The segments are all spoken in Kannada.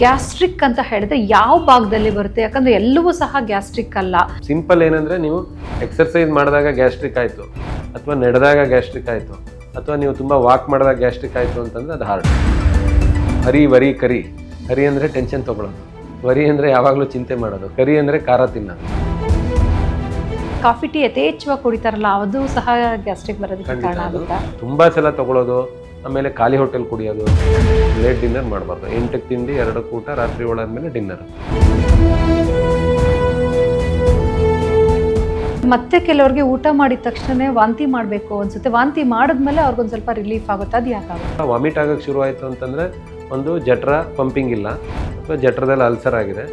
ಗ್ಯಾಸ್ಟ್ರಿಕ್ ಅಂತ ಹೇಳಿದ್ರೆ ಯಾವ ಭಾಗದಲ್ಲಿ ಬರುತ್ತೆ? ಯಾಕಂದ್ರೆ ಎಲ್ಲವೂ ಸಹ ಗ್ಯಾಸ್ಟ್ರಿಕ್ ಅಲ್ಲ. ಸಿಂಪಲ್ ಏನಂದ್ರೆ ನೀವು ಎಕ್ಸರ್ಸೈಸ್ ಮಾಡಿದಾಗ ಗ್ಯಾಸ್ಟ್ರಿಕ್ ಆಯಿತು ಅಥವಾ ನಡೆದಾಗ ಗ್ಯಾಸ್ಟ್ರಿಕ್ ಆಯಿತು ಅಥವಾ ನೀವು ತುಂಬ ವಾಕ್ ಮಾಡಿದಾಗ ಗ್ಯಾಸ್ಟ್ರಿಕ್ ಆಯಿತು ಅಂತಂದ್ರೆ ಅದು ಹಾರ್ಟ್. ಹರಿ ವರಿ ಕರಿ. ಹರಿ ಅಂದರೆ ಟೆನ್ಷನ್ ತಗೊಳ್ಳೋದು ವರಿ ಅಂದ್ರೆ ಯಾವಾಗಲೂ ಚಿಂತೆ ಮಾಡೋದು. ಕರಿ ಅಂದ್ರೆ ಖಾರ ತಿನ್ನೋದು. ಕಾಫಿ ಟೀ ಯಥೇಚ್ಛವಾಗಿ ಕುಡಿತಾರಲ್ಲ ಅದು ಸಹ ಗ್ಯಾಸ್ಟ್ರಿಕ್ ಬರೋದಕ್ಕೆ ಕಾರಣ ಆಗುತ್ತೆ? ತುಂಬ ಸಲ ತಗೊಳ್ಳೋದು ಆಮೇಲೆ ಖಾಲಿ ಹೋಟೆಲ್ ಕುಡಿಯೋದು. ಲೇಟ್ ಡಿನ್ನರ್ ಮಾಡಬಾರ್ದು. ಎಂಟಕ್ಕೆ ತಿಂಡಿ ಎರಡು ಊಟ ರಾತ್ರಿ ಒಳಾದ್ಮೇಲೆ ಡಿನ್ನರ್ ಮತ್ತೆ ಕೆಲವರಿಗೆ ಊಟ ಮಾಡಿದ ತಕ್ಷಣ ವಾಂತಿ ಮಾಡಬೇಕು ಅನ್ಸುತ್ತೆ. ವಾಂತಿ ಮಾಡಿದ್ಮೇಲೆ ಅವ್ರಿಗೊಂದು ಸ್ವಲ್ಪ ರಿಲೀಫ್ ಆಗುತ್ತೆ. ಅದು ಯಾಕಾಗುತ್ತೆ ವಾಮಿಟ್ ಆಗೋಕ್ಕೆ ಶುರು ಆಯಿತು ಅಂತಂದರೆ ಒಂದು ಜಠರ ಪಂಪಿಂಗ್ ಇಲ್ಲ. ಅಥವಾ ಜಠರದಲ್ಲಿ ಅಲ್ಸರ್ ಆಗಿದೆ.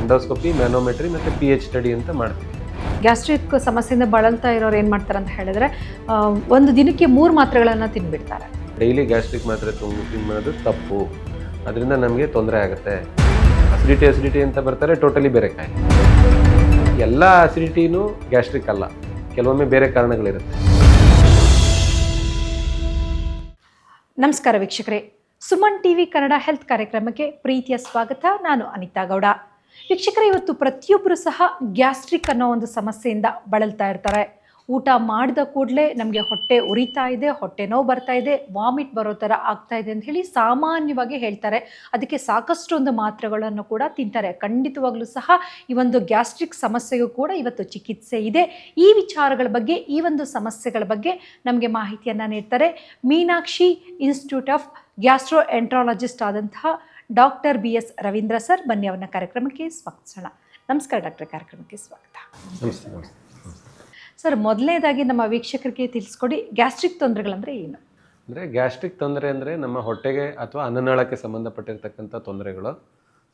ಎಂಡೋಸ್ಕೋಪಿ ಮ್ಯಾನೋಮೆಟ್ರಿ ಮತ್ತು ಪಿ ಎಚ್ ಸ್ಟಡಿ ಅಂತ ಮಾಡ್ತೀವಿ. ಗ್ಯಾಸ್ಟ್ರಿಕ್ ಸಮಸ್ಯೆಯಿಂದ ಬಳಲ್ತಾ ಇರೋರು ಏನು ಮಾಡ್ತಾರೆ ಅಂತ ಹೇಳಿದ್ರೆ ಒಂದು ದಿನಕ್ಕೆ ಮೂರು ಮಾತ್ರೆಗಳನ್ನು ತಿನ್ಬಿಡ್ತಾರೆ. ಡೈಲಿ ಗ್ಯಾಸ್ಟ್ರಿಕ್ ಮಾತ್ರೆ ತುಂಬ ತಿನ್ನೋದು ತಪ್ಪು. ಅದರಿಂದ ನಮಗೆ ತೊಂದರೆ ಆಗುತ್ತೆ. ಅಸಿಡಿಟಿ ಅಸಿಡಿಟಿ ಅಂತ ಬರ್ತಾರೆ ಟೋಟಲಿ ಬೇರೆ ಕಾಯಿ. ಎಲ್ಲ ಅಸಿಡಿಟಿನೂ ಗ್ಯಾಸ್ಟ್ರಿಕ್ ಅಲ್ಲ. ಕೆಲವೊಮ್ಮೆ ಬೇರೆ ಕಾರಣಗಳಿರುತ್ತೆ. ನಮಸ್ಕಾರ ವೀಕ್ಷಕರೇ. ಸುಮನ್ ಟಿವಿ ಕನ್ನಡ ಹೆಲ್ತ್ ಕಾರ್ಯಕ್ರಮಕ್ಕೆ ಪ್ರೀತಿಯ ಸ್ವಾಗತ. ನಾನು ಅನಿತಾ ಗೌಡ. ವೀಕ್ಷಕರೇ, ಇವತ್ತು ಪ್ರತಿಯೊಬ್ಬರು ಸಹ ಗ್ಯಾಸ್ಟ್ರಿಕ್ ಅನ್ನೋ ಒಂದು ಸಮಸ್ಯೆಯಿಂದ ಬಳಲ್ತಾ ಇರ್ತಾರೆ. ಊಟ ಮಾಡಿದ ಕೂಡಲೇ ನಮಗೆ ಹೊಟ್ಟೆ ಉರಿತಾ ಇದೆ, ಹೊಟ್ಟೆ ನೋವು ಬರ್ತಾ ಇದೆ, ವಾಮಿಟ್ ಬರೋ ಥರ ಆಗ್ತಾ ಇದೆ ಅಂತ ಹೇಳಿ ಸಾಮಾನ್ಯವಾಗಿ ಹೇಳ್ತಾರೆ. ಅದಕ್ಕೆ ಸಾಕಷ್ಟು ಒಂದು ಮಾತ್ರೆಗಳನ್ನು ಕೂಡ ತಿಂತಾರೆ. ಖಂಡಿತವಾಗ್ಲೂ ಸಹ ಈ ಒಂದು ಗ್ಯಾಸ್ಟ್ರಿಕ್ ಸಮಸ್ಯೆಗೂ ಕೂಡ ಇವತ್ತು ಚಿಕಿತ್ಸೆ ಇದೆ. ಈ ವಿಚಾರಗಳ ಬಗ್ಗೆ, ಈ ಒಂದು ಸಮಸ್ಯೆಗಳ ಬಗ್ಗೆ ನಮಗೆ ಮಾಹಿತಿಯನ್ನು ನೀಡ್ತಾರೆ Meenakshi institute of gastroenterologist ಆದಂತಹ doctor B S Ravindra sir ಬನ್ನಿ ಅವರನ್ನ ಕಾರ್ಯಕ್ರಮಕ್ಕೆ ಸ್ವಾಗತಿಸೋಣ. ನಮಸ್ಕಾರ ಡಾಕ್ಟರ್ ಕಾರ್ಯಕ್ರಮಕ್ಕೆ ಸ್ವಾಗತ. ಸರ್ ಮೊದಲನೇದಾಗಿ ನಮ್ಮ ವೀಕ್ಷಕರಿಗೆ ತಿಳಿಸ್ಕೊಡಿ ಗ್ಯಾಸ್ಟ್ರಿಕ್ ತೊಂದರೆಗಳಂದ್ರೆ ಏನು? ಅಂದರೆ ಗ್ಯಾಸ್ಟ್ರಿಕ್ ತೊಂದರೆ ಅಂದರೆ ನಮ್ಮ ಹೊಟ್ಟೆಗೆ ಅಥವಾ ಅನ್ನನಾಳಕ್ಕೆ ಸಂಬಂಧಪಟ್ಟಿರ್ತಕ್ಕಂಥ ತೊಂದರೆಗಳು.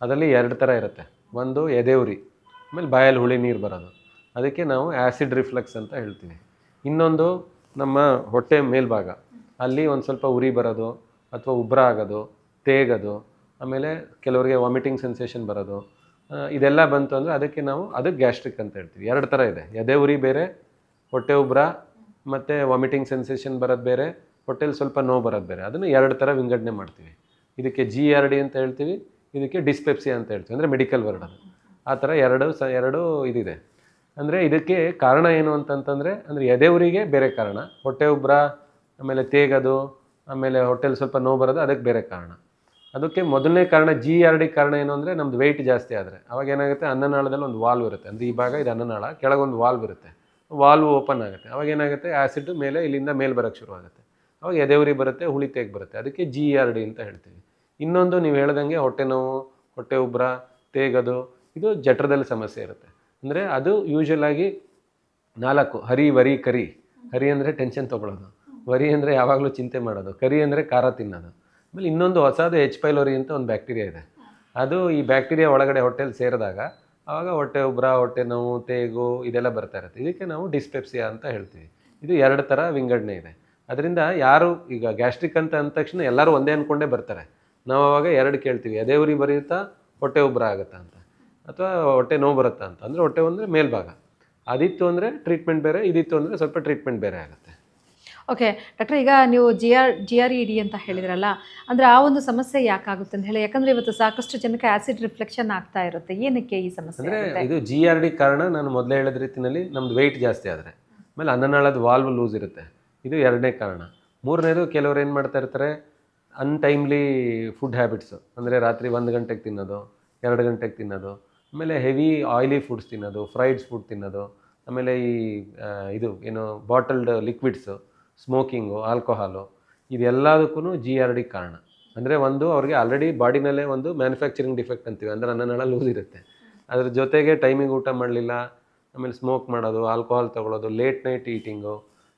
ಅದರಲ್ಲಿ ಎರಡು ಥರ ಇರುತ್ತೆ. ಒಂದು ಎದೆ ಉರಿ ಆಮೇಲೆ ಬಾಯಲ್ಲಿ ಹುಳಿ ನೀರು ಬರೋದು. ಅದಕ್ಕೆ ನಾವು ಆ್ಯಸಿಡ್ ರಿಫ್ಲೆಕ್ಸ್ ಅಂತ ಹೇಳ್ತೀವಿ. ಇನ್ನೊಂದು ನಮ್ಮ ಹೊಟ್ಟೆ ಮೇಲ್ಭಾಗ. ಅಲ್ಲಿ ಒಂದು ಸ್ವಲ್ಪ ಉರಿ ಬರೋದು ಅಥವಾ ಉಬ್ಬರ ಆಗೋದು ತೇಗೋದು ಆಮೇಲೆ ಕೆಲವರಿಗೆ ವಾಮಿಟಿಂಗ್ ಸೆನ್ಸೇಷನ್ ಬರೋದು ಇದೆಲ್ಲ ಬಂತು ಅಂದರೆ ಅದಕ್ಕೆ ನಾವು ಅದಕ್ಕೆ ಗ್ಯಾಸ್ಟ್ರಿಕ್ ಅಂತ ಹೇಳ್ತೀವಿ. ಎರಡು ಥರ ಇದೆ. ಎದೆ ಉರಿ ಬೇರೆ, ಹೊಟ್ಟೆ ಉಬ್ರ, ಮತ್ತು ವಾಮಿಟಿಂಗ್ ಸೆನ್ಸೇಷನ್ ಬರೋದು ಬೇರೆ, ಹೊಟ್ಟೆಲಿ ಸ್ವಲ್ಪ ನೋವು ಬರೋದು ಬೇರೆ. ಅದನ್ನು ಎರಡು ಥರ ವಿಂಗಡಣೆ ಮಾಡ್ತೀವಿ. ಇದಕ್ಕೆ ಜಿ ಆರ್ ಡಿ ಅಂತ ಹೇಳ್ತೀವಿ, ಇದಕ್ಕೆ ಡಿಸ್ಪೆಪ್ಸಿ ಅಂತ ಹೇಳ್ತೀವಿ. ಅಂದರೆ ಮೆಡಿಕಲ್ ವರ್ಡ್ ಅದು. ಆ ಥರ ಎರಡು ಸ, ಎರಡು ಇದಿದೆ. ಅಂದರೆ ಇದಕ್ಕೆ ಕಾರಣ ಏನು ಅಂತಂತಂದರೆ, ಅಂದರೆ ಎದೆ ಉರಿಗೆ ಬೇರೆ ಕಾರಣ. ಹೊಟ್ಟೆ ಉಬ್ರ, ಆಮೇಲೆ ತೇಗದು, ಆಮೇಲೆ ಹೊಟ್ಟೆಲಿ ಸ್ವಲ್ಪ ನೋವು ಬರೋದು, ಅದಕ್ಕೆ ಬೇರೆ ಕಾರಣ. ಅದಕ್ಕೆ ಮೊದಲನೇ ಕಾರಣ ಜಿ ಆರ್ ಡಿ ಕಾರಣ ಏನು ಅಂದರೆ ನಮ್ದು ವೆಯ್ಟ್ ಜಾಸ್ತಿ ಆದರೆ. ಅವಾಗ ಏನಾಗುತ್ತೆ? ಅನ್ನನಾಳದಲ್ಲಿ ಒಂದು ವಾಲ್ವ್ ಇರುತ್ತೆ. ಅಂದರೆ ಈ ಭಾಗ ಇದು ಅನ್ನನಾಳ ಕೆಳಗೊಂದು ವಾಲ್ವ್ ಇರುತ್ತೆ. ವಾಲ್ವ್ ಓಪನ್ ಆಗುತ್ತೆ. ಅವಾಗ ಏನಾಗುತ್ತೆ? ಆ್ಯಸಿಡ್ ಮೇಲೆ ಇಲ್ಲಿಂದ ಮೇಲೆ ಬರೋಕ್ಕೆ ಶುರು ಆಗುತ್ತೆ ಅವಾಗ ಎದೆವರಿ ಬರುತ್ತೆ, ಹುಳಿ ತೇಗ್ ಬರುತ್ತೆ. ಅದಕ್ಕೆ ಜಿ ಆರ್ ಡಿ ಅಂತ ಹೇಳ್ತೀವಿ. ಇನ್ನೊಂದು ನೀವು ಹೇಳ್ದಂಗೆ ಹೊಟ್ಟೆ ನೋವು, ಹೊಟ್ಟೆ ಉಬ್ಬರ ತೇಗದು, ಇದು ಜಠರದಲ್ಲಿ ಸಮಸ್ಯೆ ಇರುತ್ತೆ. ಅಂದರೆ ಅದು ಯೂಶಲ್ ಆಗಿ ನಾಲ್ಕು. ಹರಿ, ವರಿ, ಕರಿ. ಹರಿ ಅಂದರೆ ಟೆನ್ಷನ್ ತೊಗೊಳ್ಳೋದು ವರಿ ಅಂದರೆ ಯಾವಾಗಲೂ ಚಿಂತೆ ಮಾಡೋದು. ಕರಿ ಅಂದರೆ ಖಾರ ತಿನ್ನೋದು. ಆಮೇಲೆ ಇನ್ನೊಂದು ಹೊಸದು ಎಚ್ ಪೈಲೋರಿ ಅಂತ ಒಂದು ಬ್ಯಾಕ್ಟೀರಿಯಾ ಇದೆ. ಅದು ಈ ಬ್ಯಾಕ್ಟೀರಿಯಾ ಒಳಗಡೆ ಹೊಟ್ಟೆಲಿ ಸೇರಿದಾಗ ಆವಾಗ ಹೊಟ್ಟೆ ಉಬ್ರ, ಹೊಟ್ಟೆ ನೋವು, ತೇಗು ಇದೆಲ್ಲ ಬರ್ತಾ ಇರುತ್ತೆ. ಇದಕ್ಕೆ ನಾವು ಡಿಸ್ಪೆಪ್ಸಿಯಾ ಅಂತ ಹೇಳ್ತೀವಿ. ಇದು ಎರಡು ಥರ ವಿಂಗಡಣೆ ಇದೆ. ಅದರಿಂದ ಯಾರು ಈಗ ಗ್ಯಾಸ್ಟ್ರಿಕ್ ಅಂತ ಅಂದ ತಕ್ಷಣ ಎಲ್ಲರೂ ಒಂದೇ ಅಂದ್ಕೊಂಡೇ ಬರ್ತಾರೆ. ನಾವು ಆವಾಗ ಎರಡು ಕೇಳ್ತೀವಿ. ಅದೇ ಉರಿ ಬರೆಯುತ್ತಾ, ಹೊಟ್ಟೆ ಉಬ್ರ ಆಗುತ್ತಾ ಅಂತ. ಅಥವಾ ಹೊಟ್ಟೆ ನೋವು ಬರುತ್ತಾ ಅಂತ. ಅಂದರೆ ಹೊಟ್ಟೆ ಅಂದರೆ ಮೇಲ್ಭಾಗ. ಅದಿತ್ತು ಅಂದರೆ ಟ್ರೀಟ್ಮೆಂಟ್ ಬೇರೆ, ಇದಿತ್ತು ಅಂದರೆ ಸ್ವಲ್ಪ ಟ್ರೀಟ್ಮೆಂಟ್ ಬೇರೆ ಆಗುತ್ತೆ. ಓಕೆ ಡಾಕ್ಟರ್ ಈಗ ನೀವು G R G R E D ಅಂತ ಹೇಳಿದ್ರಲ್ಲ ಅಂದರೆ ಆ ಒಂದು ಸಮಸ್ಯೆ ಯಾಕಾಗುತ್ತೆ ಅಂತ ಹೇಳಿ ಯಾಕಂದ್ರೆ ಇವತ್ತು ಸಾಕಷ್ಟು ಜನಕ್ಕೆ ಆ್ಯಸಿಡ್ ರಿಫ್ಲೆಕ್ಷನ್ ಆಗ್ತಾ ಇರುತ್ತೆ. ಏನಕ್ಕೆ ಈ ಸಮಸ್ಯೆ ಅಂದರೆ? ಇದು ಜಿ ಆರ್ ಡಿ ಕಾರಣ ನಾನು ಮೊದಲೇ ಹೇಳಿದ ರೀತಿಯಲ್ಲಿ ನಮ್ದು ವೆಯ್ಟ್ ಜಾಸ್ತಿ ಆದರೆ ಆಮೇಲೆ ಅನ್ನನಾಳದ ವಾಲ್ವ್ ಲೂಸ್ ಇರುತ್ತೆ. ಇದು ಎರಡನೇ ಕಾರಣ. ಮೂರನೇದು ಕೆಲವರು ಏನು ಮಾಡ್ತಾ ಇರ್ತಾರೆ ಅನ್ಟೈಮ್ಲಿ ಫುಡ್ ಹ್ಯಾಬಿಟ್ಸು ಅಂದರೆ ರಾತ್ರಿ ಒಂದು ಗಂಟೆಗೆ ತಿನ್ನೋದು ಎರಡು ಗಂಟೆಗೆ ತಿನ್ನೋದು ಆಮೇಲೆ ಹೆವಿ ಆಯಿಲಿ ಫುಡ್ಸ್ ತಿನ್ನೋದು ಫ್ರೈಡ್ಸ್ ಫುಡ್ ತಿನ್ನೋದು ಆಮೇಲೆ ಈ ಇದು ಏನು ಬಾಟಲ್ಡ್ ಲಿಕ್ವಿಡ್ಸು ಸ್ಮೋಕಿಂಗು, ಆಲ್ಕೋಹಾಲು ಇದೆಲ್ಲದಕ್ಕೂ ಜಿ ಆರ್ ಡಿ ಕಾರಣ. ಅಂದರೆ ಒಂದು ಅವ್ರಿಗೆ ಆಲ್ರೆಡಿ ಬಾಡಿನಲ್ಲೇ ಒಂದು ಮ್ಯಾನುಫ್ಯಾಕ್ಚರಿಂಗ್ ಡಿಫೆಕ್ಟ್ ಅಂತೀವಿ. ಅಂದರೆ ಅನ್ನನಾಳ ಲೂಸ್ ಇರುತ್ತೆ. ಅದ್ರ ಜೊತೆಗೆ ಟೈಮಿಂಗ್ ಊಟ ಮಾಡಲಿಲ್ಲ, ಆಮೇಲೆ ಸ್ಮೋಕ್ ಮಾಡೋದು ಆಲ್ಕೋಹಾಲ್ ತೊಗೊಳೋದು ಲೇಟ್ ನೈಟ್ ಈಟಿಂಗು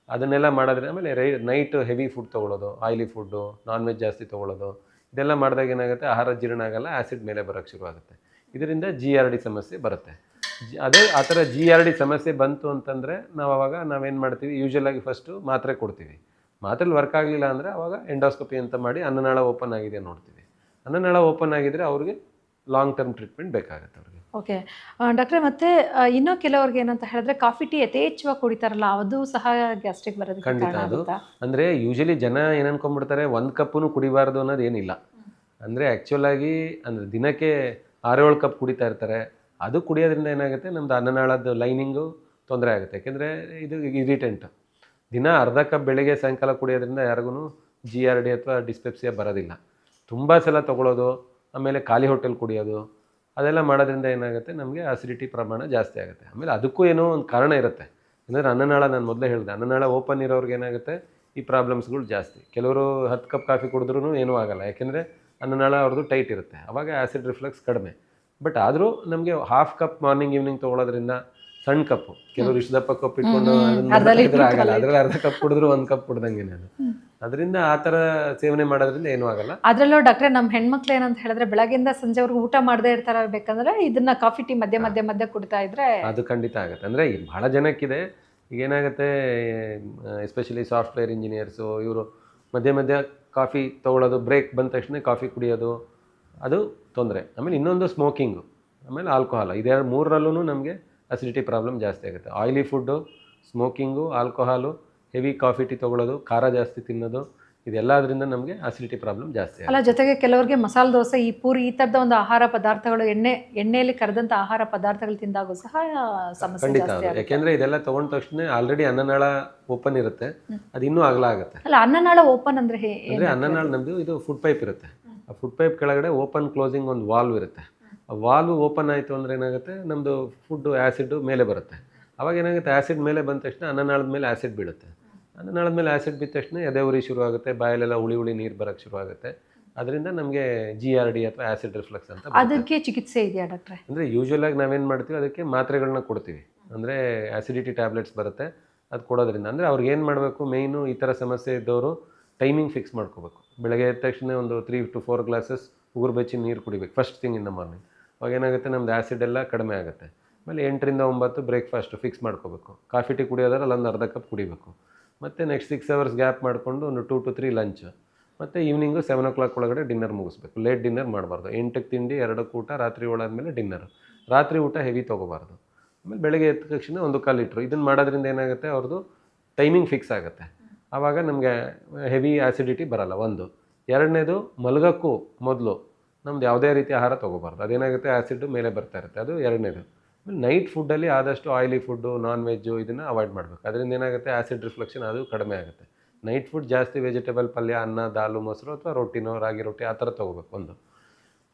ಅದನ್ನೆಲ್ಲ ಮಾಡಿದ್ರೆ ಆಮೇಲೆ ರೈ ನೈಟ್ ಹೆವಿ ಫುಡ್ ತೊಗೊಳ್ಳೋದು ಆಯಿಲಿ ಫುಡ್ಡು ನಾನ್ ವೆಜ್ ಜಾಸ್ತಿ ತೊಗೊಳ್ಳೋದು ಇದೆಲ್ಲ ಮಾಡಿದಾಗ ಏನಾಗುತ್ತೆ? ಆಹಾರ ಜೀರ್ಣ ಆಗಲ್ಲ ಆ್ಯಸಿಡ್ ಮೇಲೆ ಬರೋಕ್ಕೆ ಶುರು ಆಗುತ್ತೆ ಇದರಿಂದ ಜಿ ಆರ್ ಡಿ ಸಮಸ್ಯೆ ಬರುತ್ತೆ. ಅದೇ ಆ ಥರ ಜಿ ಆರ್ ಡಿ ಸಮಸ್ಯೆ ಬಂತು ಅಂತಂದರೆ ನಾವು ಅವಾಗ ನಾವೇನು ಮಾಡ್ತೀವಿ ಯೂಶಲ್ ಆಗಿ ಫಸ್ಟು ಮಾತ್ರೆ ಕೊಡ್ತೀವಿ. ಮಾತ್ರೆಲಿ ವರ್ಕ್ ಆಗಲಿಲ್ಲ ಅಂದರೆ ಅವಾಗ ಎಂಡೋಸ್ಕೋಪಿ ಅಂತ ಮಾಡಿ ಅನ್ನನಾಳ ಓಪನ್ ಆಗಿದೆ ನೋಡ್ತೀವಿ. ಅನ್ನನಾಳ ಓಪನ್ ಆಗಿದ್ರೆ ಅವ್ರಿಗೆ ಲಾಂಗ್ ಟರ್ಮ್ ಟ್ರೀಟ್ಮೆಂಟ್ ಬೇಕಾಗುತ್ತೆ ಅವ್ರಿಗೆ. ಓಕೆ ಡಾಕ್ಟ್ರೆ ಮತ್ತೆ ಇನ್ನೂ ಕೆಲವ್ರಿಗೆ ಏನಂತ ಹೇಳಿದ್ರೆ ಕಾಫಿ ಟೀ ಯಥೇಚ್ಛವಾಗಿ ಕುಡಿತಾರಲ್ಲ ಅದು ಸಹ ಗ್ಯಾಸ್ಟ್ರಿಕ್ ಬರೋದು ಖಂಡಿತ ಅದು. ಅಂದರೆ ಯೂಶಲಿ ಜನ ಏನನ್ಕೊಂಡ್ಬಿಡ್ತಾರೆ ಅನ್ಕೊಂಡ್ಬಿಡ್ತಾರೆ ಒಂದು ಕಪ್ಪು ಕುಡಿಬಾರ್ದು ಅನ್ನೋದು ಏನಿಲ್ಲ. ಅಂದರೆ ಆ್ಯಕ್ಚುಲಾಗಿ ಅಂದರೆ ದಿನಕ್ಕೆ ಆರೇಳು ಕಪ್ ಕುಡಿತಾ ಇರ್ತಾರೆ. ಅದು ಕುಡಿಯೋದ್ರಿಂದ ಏನಾಗುತ್ತೆ? ನಮ್ಮದು ಅನ್ನನಾಳದ ಲೈನಿಂಗು ತೊಂದರೆ ಆಗುತ್ತೆ. ಯಾಕೆಂದರೆ ಇದು ಇರಿಟೆಂಟ್ ದಿನ ಅರ್ಧ ಕಪ್ ಬೆಳಿಗ್ಗೆ ಸಾಯಂಕಾಲ ಕುಡಿಯೋದ್ರಿಂದ ಯಾರಿಗೂ ಜಿ ಆರ್ ಡಿ ಅಥವಾ ಡಿಸ್ಪೆಪ್ಸಿಯಾ ಬರೋದಿಲ್ಲ. ತುಂಬ ಸಲ ತೊಗೊಳೋದು, ಆಮೇಲೆ ಖಾಲಿ ಹೋಟೆಲ್ ಕುಡಿಯೋದು, ಅದೆಲ್ಲ ಮಾಡೋದ್ರಿಂದ ಏನಾಗುತ್ತೆ? ನಮಗೆ ಆಸಿಡಿಟಿ ಪ್ರಮಾಣ ಜಾಸ್ತಿ ಆಗುತ್ತೆ. ಆಮೇಲೆ ಅದಕ್ಕೂ ಏನೋ ಒಂದು ಕಾರಣ ಇರುತ್ತೆ. ಅಂದರೆ ಅನ್ನನಾಳ ನಾನು ಮೊದಲೇ ಹೇಳಿದೆ, ಅನ್ನನಾಳ ಓಪನ್ ಇರೋರ್ಗೆ ಏನಾಗುತ್ತೆ? ಈ ಪ್ರಾಬ್ಲಮ್ಸ್ಗಳು ಜಾಸ್ತಿ. ಕೆಲವರು ಹತ್ತು ಕಪ್ ಕಾಫಿ ಕುಡಿದ್ರೂ ಏನೂ ಆಗಲ್ಲ. ಯಾಕೆಂದರೆ ಅನ್ನನಾಳ ಅವ್ರದ್ದು ಟೈಟ್ ಇರುತ್ತೆ. ಅವಾಗ ಆ್ಯಸಿಡ್ ರಿಫ್ಲೆಕ್ಸ್ ಕಡಿಮೆ. ಬಟ್ ಆದರೂ ನಮಗೆ ಹಾಫ್ ಕಪ್ ಮಾರ್ನಿಂಗ್ ಈವ್ನಿಂಗ್ ತೊಗೊಳೋದ್ರಿಂದ ಸಣ್ಣ ಕಪ್ ಕೆಲವರು ಇಷ್ಟದಪ್ಪ ಕಪ್ ಇಟ್ಕೊಂಡು ಆಗಲ್ಲ. ಅದ್ರಲ್ಲಿ ಅರ್ಧ ಕಪ್ ಕುಡಿದ್ರು ಒಂದು ಕಪ್ ಕುಡ್ದಂಗೆ ನಾನು. ಅದರಿಂದ ಆ ಥರ ಸೇವನೆ ಮಾಡೋದ್ರಿಂದ ಏನೂ ಆಗಲ್ಲ. ಅದರಲ್ಲೂ ಡಾಕ್ಟ್ರೆ ನಮ್ಮ ಹೆಣ್ಮಕ್ಳು ಏನಂತ ಹೇಳಿದ್ರೆ ಬೆಳಗ್ಗೆಯಿಂದ ಸಂಜೆವರೆಗೂ ಊಟ ಮಾಡದೇ ಇರ್ತಾರ ಬೇಕಂದ್ರೆ ಇದನ್ನ ಕಾಫಿ ಟೀ ಮಧ್ಯೆ ಮಧ್ಯ ಮಧ್ಯ ಕುಡಿತಾ ಇದ್ರೆ ಅದು ಖಂಡಿತ ಆಗುತ್ತೆ. ಅಂದರೆ ಭಾಳ ಜನಕ್ಕಿದೆ. ಈಗ ಏನಾಗುತ್ತೆ ಎಸ್ಪೆಷಲಿ ಸಾಫ್ಟ್ವೇರ್ ಇಂಜಿನಿಯರ್ಸು ಇವರು ಮಧ್ಯೆ ಮಧ್ಯೆ ಕಾಫಿ ತಗೊಳ್ಳೋದು ಬ್ರೇಕ್ ಬಂದ ತಕ್ಷಣ ಕಾಫಿ ಕುಡಿಯೋದು ಅದು ತೊಂದರೆ. ಆಮೇಲೆ ಇನ್ನೊಂದು ಸ್ಮೋಕಿಂಗು ಆಮೇಲೆ ಆಲ್ಕೋಹಾಲ್ ಇದೆರಡು ಮೂರರಲ್ಲೂ ನಮಗೆ ಅಸಿಡಿಟಿ ಪ್ರಾಬ್ಲಮ್ ಜಾಸ್ತಿ ಆಗುತ್ತೆ. Oily food smoking alcohol heavy coffee tea ತೊಗೊಳ್ಳೋದು ಖಾರ ಜಾಸ್ತಿ ತಿನ್ನೋದು ಇದೆಲ್ಲದರಿಂದ ನಮಗೆ ಅಸಿಡಿಟಿ ಪ್ರಾಬ್ಲಮ್ ಜಾಸ್ತಿ ಅಲ್ಲ ಜೊತೆಗೆ ಕೆಲವರಿಗೆ ಮಸಾಲೆ ದೋಸೆ ಈ ಪೂರಿ ಈ ಥರದ ಒಂದು ಆಹಾರ ಪದಾರ್ಥಗಳು ಎಣ್ಣೆ ಎಣ್ಣೆಯಲ್ಲಿ ಕರೆದಂಥ ಆಹಾರ ಪದಾರ್ಥಗಳು ತಿಂದಾಗೂ ಸಹ ಸಮಸ್ಯೆ ಖಂಡಿತ ಯಾಕೆಂದರೆ ಇದೆಲ್ಲ ತೊಗೊಂಡ ತಕ್ಷಣ ಆಲ್ರೆಡಿ ಅನ್ನನಾಳ ಓಪನ್ ಇರುತ್ತೆ. ಅದು ಇನ್ನೂ ಅಗಲ ಆಗುತ್ತೆ. ಅಲ್ಲ ಅನ್ನನಾಳ ಓಪನ್ ಅಂದ್ರೆ ಅಂದರೆ ಅನ್ನನಾಳ ನಮ್ಮದು ಇದು ಫುಡ್ ಪೈಪ್ ಇರುತ್ತೆ. ಆ ಫುಡ್ ಪೈಪ್ ಕೆಳಗಡೆ ಓಪನ್ ಕ್ಲೋಸಿಂಗ್ ಒಂದು ವಾಲ್ವ್ ಇರುತ್ತೆ. ಆ ವಾಲ್ವ್ ಓಪನ್ ಆಯಿತು ಅಂದರೆ ಏನಾಗುತ್ತೆ? ನಮ್ಮದು ಫುಡ್ಡು ಆ್ಯಸಿಡ್ ಮೇಲೆ ಬರುತ್ತೆ. ಅವಾಗ ಏನಾಗುತ್ತೆ? ಆ್ಯಸಿಡ್ ಮೇಲೆ ಬಂದ ತಕ್ಷಣ ಅನ್ನನಾಳದ ಮೇಲೆ ಆ್ಯಸಿಡ್ ಬೀಳುತ್ತೆ. ಅನ್ನನಾಳದ ಮೇಲೆ ಆ್ಯಸಿಡ್ ಬಿದ್ದ ತಕ್ಷಣ ಎದೆ ಉರಿ ಶುರು ಆಗುತ್ತೆ ಬಾಯಲ್ಲೆಲ್ಲ ಹುಳಿ ಹುಳಿ ನೀರು ಬರೋಕ್ಕೆ ಶುರು ಆಗುತ್ತೆ. ಅದರಿಂದ ನಮಗೆ ಜಿ ಆರ್ ಡಿ ಅಥವಾ ಆ್ಯಸಿಡ್ ರಿಫ್ಲೆಕ್ಸ್ ಅಂತ. ಅದಕ್ಕೆ ಚಿಕಿತ್ಸೆ ಇದೆಯಾ ಡಾಕ್ಟ್ರೆ? ಅಂದರೆ ಯೂಶ್ವಲಾಗಿ ನಾವೇನು ಮಾಡ್ತೀವಿ? ಅದಕ್ಕೆ ಮಾತ್ರೆಗಳನ್ನ ಕೊಡ್ತೀವಿ. ಅಂದರೆ ಆ್ಯಸಿಡಿಟಿ ಟ್ಯಾಬ್ಲೆಟ್ಸ್ ಬರುತ್ತೆ. ಅದು ಕೊಡೋದ್ರಿಂದ. ಅಂದರೆ ಅವ್ರಿಗೆ ಏನು ಮಾಡಬೇಕು? ಮೇಯ್ನು ಈ ಥರ ಸಮಸ್ಯೆ ಇದ್ದವರು ಟೈಮಿಂಗ್ ಫಿಕ್ಸ್ ಮಾಡ್ಕೋಬೇಕು. ಬೆಳಗ್ಗೆ ಎದ್ದ ತಕ್ಷಣ ಒಂದು ತ್ರೀ ಟು ಫೋರ್ ಗ್ಲಾಸಸ್ ಉಗುರು ಬೆಚ್ಚಿ ನೀರು ಕುಡಿಬೇಕು first thing in the morning ಅವಾಗ ಏನಾಗುತ್ತೆ? ನಮ್ದು ಆ್ಯಸಿಡ್ ಎಲ್ಲ ಕಡಿಮೆ ಆಗುತ್ತೆ. ಆಮೇಲೆ ಎಂಟರಿಂದ ಒಂಬತ್ತು ಬ್ರೇಕ್ಫಾಸ್ಟ್ ಫಿಕ್ಸ್ ಮಾಡ್ಕೋಬೇಕು. ಕಾಫಿ, ಟೀ ಕುಡಿಯೋದ್ರೆ ಅಲ್ಲೊಂದು ಅರ್ಧ ಕಪ್ ಕುಡಿಬೇಕು. ಮತ್ತು ನೆಕ್ಸ್ಟ್ ಸಿಕ್ಸ್ ಅವರ್ಸ್ ಗ್ಯಾಪ್ ಮಾಡಿಕೊಂಡು ಒಂದು ಟೂ ಟು ತ್ರೀ ಲಂಚ್ ಮತ್ತು ಈವ್ನಿಂಗು ಸೆವೆನ್ ಓ ಕ್ಲಾಕ್ ಒಳಗಡೆ ಡಿನ್ನರ್ ಮುಗಿಸ್ಬೇಕು. ಲೇಟ್ ಡಿನ್ನರ್ ಮಾಡಬಾರ್ದು. ಎಂಟಕ್ಕೆ ತಿಂಡಿ ಎರಡು ಊಟ, ರಾತ್ರಿ ಒಳಾದ್ಮೇಲೆ ಡಿನ್ನರ್ ರಾತ್ರಿ ಊಟ ಹೆವಿ ತೊಗೋಬಾರ್ದು. ಆಮೇಲೆ ಬೆಳಗ್ಗೆ ಎದ್ದ ತಕ್ಷಣ ಒಂದು ಕಾಲು ಲೀಟ್ರು ಇದನ್ನು ಮಾಡೋದ್ರಿಂದ ಏನಾಗುತ್ತೆ? ಅವ್ರದ್ದು ಟೈಮಿಂಗ್ ಫಿಕ್ಸ್ ಆಗುತ್ತೆ. ಆವಾಗ ನಮಗೆ ಹೆವಿ ಆ್ಯಸಿಡಿಟಿ ಬರಲ್ಲ, ಒಂದು. ಎರಡನೇದು, ಮಲಗಕ್ಕೂ ಮೊದಲು ನಮ್ದು ಯಾವುದೇ ರೀತಿ ಆಹಾರ ತೊಗೋಬಾರ್ದು. ಅದೇನಾಗುತ್ತೆ ಆ್ಯಸಿಡ್ ಮೇಲೆ ಬರ್ತಾ ಇರುತ್ತೆ. ಅದು ಎರಡನೇದು. ನೈಟ್ ಫುಡ್ಡಲ್ಲಿ ಆದಷ್ಟು ಆಯಿಲಿ ಫುಡ್ಡು ನಾನ್ ವೆಜ್ಜು ಇದನ್ನು ಅವಾಯ್ಡ್ ಮಾಡಬೇಕು. ಅದರಿಂದ ಏನಾಗುತ್ತೆ ಆ್ಯಸಿಡ್ ರಿಫ್ಲೆಕ್ಷನ್ ಅದು ಕಡಿಮೆ ಆಗುತ್ತೆ. ನೈಟ್ ಫುಡ್ ಜಾಸ್ತಿ ವೆಜಿಟೇಬಲ್ ಪಲ್ಯ, ಅನ್ನ, ದಾಲು, ಮೊಸರು ಅಥವಾ ರೊಟ್ಟಿನೋ, ರಾಗಿ ರೊಟ್ಟಿ ಆ ಥರ ತೊಗೋಬೇಕು, ಒಂದು.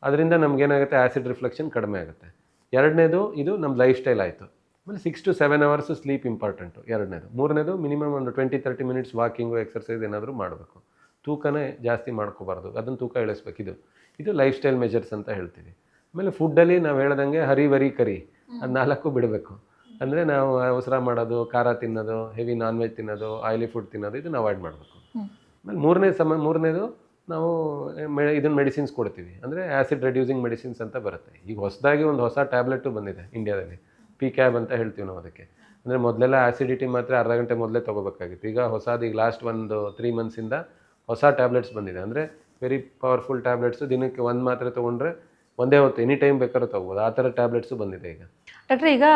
ಅದರಿಂದ ನಮಗೇನಾಗುತ್ತೆ ಆ್ಯಸಿಡ್ ರಿಫ್ಲೆಕ್ಷನ್ ಕಡಿಮೆ ಆಗುತ್ತೆ. ಎರಡನೇದು, ಇದು ನಮ್ಮ ಲೈಫ್ ಸ್ಟೈಲ್ ಆಯಿತು. ಆಮೇಲೆ six to seven hours sleep important ಎರಡನೇದು. ಮೂರನೇದು ಮಿನಿಮಮ್ ಒಂದು twenty thirty minutes walking exercise ಏನಾದರೂ ಮಾಡಬೇಕು. ತೂಕನೇ ಜಾಸ್ತಿ ಮಾಡ್ಕೋಬಾರ್ದು. ಅದನ್ನು ತೂಕ ಇಳಿಸ್ಬೇಕು. ಇದು ಇದು ಲೈಫ್ ಸ್ಟೈಲ್ ಮೆಜರ್ಸ್ ಅಂತ ಹೇಳ್ತೀವಿ. ಆಮೇಲೆ ಫುಡ್ಡಲ್ಲಿ ನಾವು ಹೇಳ್ದಂಗೆ ಹರಿ ವರಿ ಕರಿ. ಅದು ನಾಲ್ಕು ಬಿಡಬೇಕು. ಅಂದರೆ ನಾವು ಅವಸರ ಮಾಡೋದು ಖಾರ ತಿನ್ನೋದು ಹೆವಿ ನಾನ್ ವೆಜ್ ತಿನ್ನೋದು ಆಯಿಲಿ ಫುಡ್ ತಿನ್ನೋದು ಇದನ್ನು ಅವಾಯ್ಡ್ ಮಾಡಬೇಕು. ಆಮೇಲೆ ಮೂರನೇ ಸಮ ಮೂರನೇದು ನಾವು ಮೆ ಇದನ್ನು ಮೆಡಿಸಿನ್ಸ್ ಕೊಡ್ತೀವಿ. ಅಂದರೆ ಆ್ಯಸಿಡ್ ರೆಡ್ಯೂಸಿಂಗ್ ಮೆಡಿಸಿನ್ಸ್ ಅಂತ ಬರುತ್ತೆ. ಈಗ ಹೊಸದಾಗಿ ಒಂದು ಹೊಸ ಟ್ಯಾಬ್ಲೆಟು ಬಂದಿದೆ ಇಂಡಿಯಾದಲ್ಲಿ ಪಿ ಕ್ಯಾಬ್ ಅಂತ ಹೇಳ್ತೀವಿ ನಾವು ಅದಕ್ಕೆ. ಅಂದರೆ ಮೊದಲೆಲ್ಲ ಆ್ಯಸಿಡಿಟಿ ಮಾತ್ರ ಅರ್ಧ ಗಂಟೆ ಮೊದಲೇ ತೊಗೋಬೇಕಾಗಿತ್ತು. ಈಗ ಹೊಸದು ಈಗ ಲಾಸ್ಟ್ ಒಂದು ತ್ರೀ ಮಂತ್ಸಿಂದ ಹೊಸ ಟ್ಯಾಬ್ಲೆಟ್ಸ್ ಬಂದಿದೆ. ಅಂದರೆ ವೆರಿ ಪವರ್ಫುಲ್ ಟ್ಯಾಬ್ಲೆಟ್ಸು ದಿನಕ್ಕೆ ಒಂದು ಮಾತ್ರೆ ತೊಗೊಂಡ್ರೆ ಒಂದೇ ಹೊತ್ತು ಎನಿ ಟೈಮ್ ಬೇಕಾದ್ರೂ ತಗೋಬೋದು. ಆ ಥರ ಟ್ಯಾಬ್ಲೆಟ್ಸು ಬಂದಿದೆ ಈಗ. ಡಾಕ್ಟ್ರೆ ಈಗ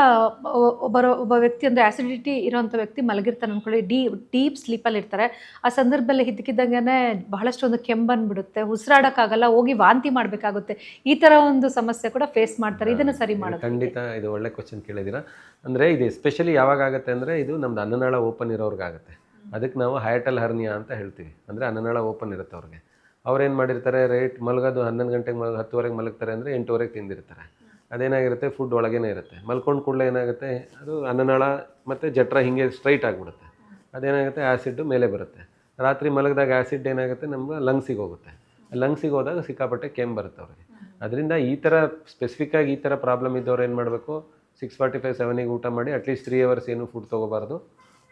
ಒಬ್ಬರ ಒಬ್ಬ ವ್ಯಕ್ತಿ ಅಂದರೆ ಆಸಿಡಿಟಿ ಇರೋಂಥ ವ್ಯಕ್ತಿ ಮಲಗಿರ್ತಾನೆ ಅಂದ್ಕೊಳ್ಳಿ. ಡೀ ಡೀಪ್ ಸ್ಲೀಪಲ್ಲಿ ಇರ್ತಾರೆ. ಆ ಸಂದರ್ಭದಲ್ಲಿ ಹಿದ್ದಕ್ಕಿದ್ದಂಗೆ ಬಹಳಷ್ಟು ಒಂದು ಕೆಮ್ಮು ಬಂದ್ಬಿಡುತ್ತೆ ಉಸಿರಾಡೋಕ್ಕಾಗಲ್ಲ ಹೋಗಿ ವಾಂತಿ ಮಾಡಬೇಕಾಗುತ್ತೆ. ಈ ಥರ ಒಂದು ಸಮಸ್ಯೆ ಕೂಡ ಫೇಸ್ ಮಾಡ್ತಾರೆ. ಇದನ್ನು ಸರಿ ಮಾಡಿ ಮಾಡೋದು ಖಂಡಿತ ಇದು ಒಳ್ಳೆ ಕ್ವಶನ್ ಕೇಳಿದ್ದೀರಾ. ಅಂದರೆ ಇದು ಎಸ್ಪೆಷಲಿ ಯಾವಾಗ ಆಗುತ್ತೆ ಅಂದರೆ ಇದು ನಮ್ದು ಅನ್ನನಾಳ ಓಪನ್ ಇರೋರ್ಗಾಗುತ್ತೆ. ಅದಕ್ಕೆ ನಾವು ಹಯಟಲ್ ಹರ್ನಿಯಾ ಅಂತ ಹೇಳ್ತೀವಿ. ಅಂದರೆ ಅನ್ನನಾಳ ಓಪನ್ ಇರುತ್ತೆ ಅವ್ರಿಗೆ. ಅವ್ರೇನು ಮಾಡಿರ್ತಾರೆ, ರೇಟ್ ಮಲಗೋದು ಹನ್ನೊಂದು ಗಂಟೆಗೆ ಮಲಗ, ಹತ್ತುವರೆಗೆ ಮಲಗ್ತಾರೆ ಅಂದರೆ ಎಂಟುವರೆಗೆ ತಿಂದಿರ್ತಾರೆ. ಅದೇನಾಗಿರುತ್ತೆ ಫುಡ್ ಒಳಗೇನೆ ಇರುತ್ತೆ. ಮಲ್ಕೊಂಡು ಕೂಡಲೇ ಏನಾಗುತ್ತೆ, ಅದು ಅನ್ನನಾಳ ಮತ್ತು ಜಠರ ಹಿಂಗೆ ಸ್ಟ್ರೈಟ್ ಆಗಿಬಿಡುತ್ತೆ. ಅದೇನಾಗುತ್ತೆ ಆ್ಯಸಿಡ್ ಮೇಲೆ ಬರುತ್ತೆ. ರಾತ್ರಿ ಮಲಗಿದಾಗ ಆ್ಯಸಿಡ್ ಏನಾಗುತ್ತೆ, ನಮ್ಮ ಲಂಗ್ಸಿಗೆ ಹೋಗುತ್ತೆ. ಲಂಗ್ಸಿಗೆ ಹೋದಾಗ ಸಿಕ್ಕಾಪಟ್ಟೆ ಕೆಮ್ಮು ಬರುತ್ತೆ ಅವ್ರಿಗೆ. ಅದರಿಂದ ಈ ಥರ ಸ್ಪೆಸಿಫಿಕ್ಕಾಗಿ ಈ ಥರ ಪ್ರಾಬ್ಲಮ್ ಇದ್ದವ್ರು ಏನು ಮಾಡಬೇಕು ಸಿಕ್ಸ್ ಫಾರ್ಟಿ ಫೈವ್ ಸೆವೆನಿಗೆ ಊಟ ಮಾಡಿ ಅಟ್ಲೀಸ್ಟ್ ತ್ರೀ ಅವರ್ಸ್ ಏನು ಫುಡ್ ತೊಗೋಬಾರ್ದು.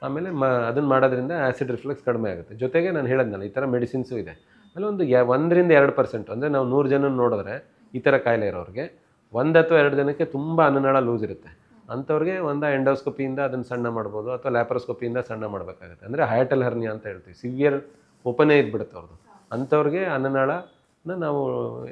ಆಮೇಲೆ ಮ ಅದನ್ನು ಮಾಡೋದ್ರಿಂದ ಆ್ಯಸಿಡ್ ರಿಫ್ಲೆಕ್ಸ್ ಕಡಿಮೆ ಆಗುತ್ತೆ. ಜೊತೆಗೆ ನಾನು ಹೇಳಿದ್ನಲ್ಲ, ಈ ಥರ ಮೆಡಿಸಿನ್ಸು ಇದೆ. ಒಂದು ಯ ಒಂದರಿಂದ ಎರಡು ಪರ್ಸೆಂಟ್ ಅಂದರೆ ನಾವು ನೂರು ಜನ ನೋಡಿದ್ರೆ ಈ ಥರ ಕಾಯಿಲೆ ಇರೋರಿಗೆ ಒಂದು ಅಥವಾ ಎರಡು ಜನಕ್ಕೆ ತುಂಬ ಅನ್ನನಾಳ ಲೂಸ್ ಇರುತ್ತೆ. ಅಂಥವ್ರಿಗೆ ಒಂದು ಎಂಡೋಸ್ಕೋಪಿಯಿಂದ ಅದನ್ನು ಸಣ್ಣ ಮಾಡ್ಬೋದು ಅಥವಾ ಲ್ಯಾಪ್ರೋಸ್ಕೋಪಿಯಿಂದ ಸಣ್ಣ ಮಾಡಬೇಕಾಗುತ್ತೆ. ಅಂದರೆ ಹಯಟಲ್ ಹರ್ನಿಯಾ ಅಂತ ಹೇಳ್ತೀವಿ. ಸಿವಿಯರ್ ಓಪನೇ ಇದ್ಬಿಡುತ್ತೆ ಅವ್ರದ್ದು ಅಂಥವ್ರಿಗೆ ಅನ್ನನಾಳನ ನಾವು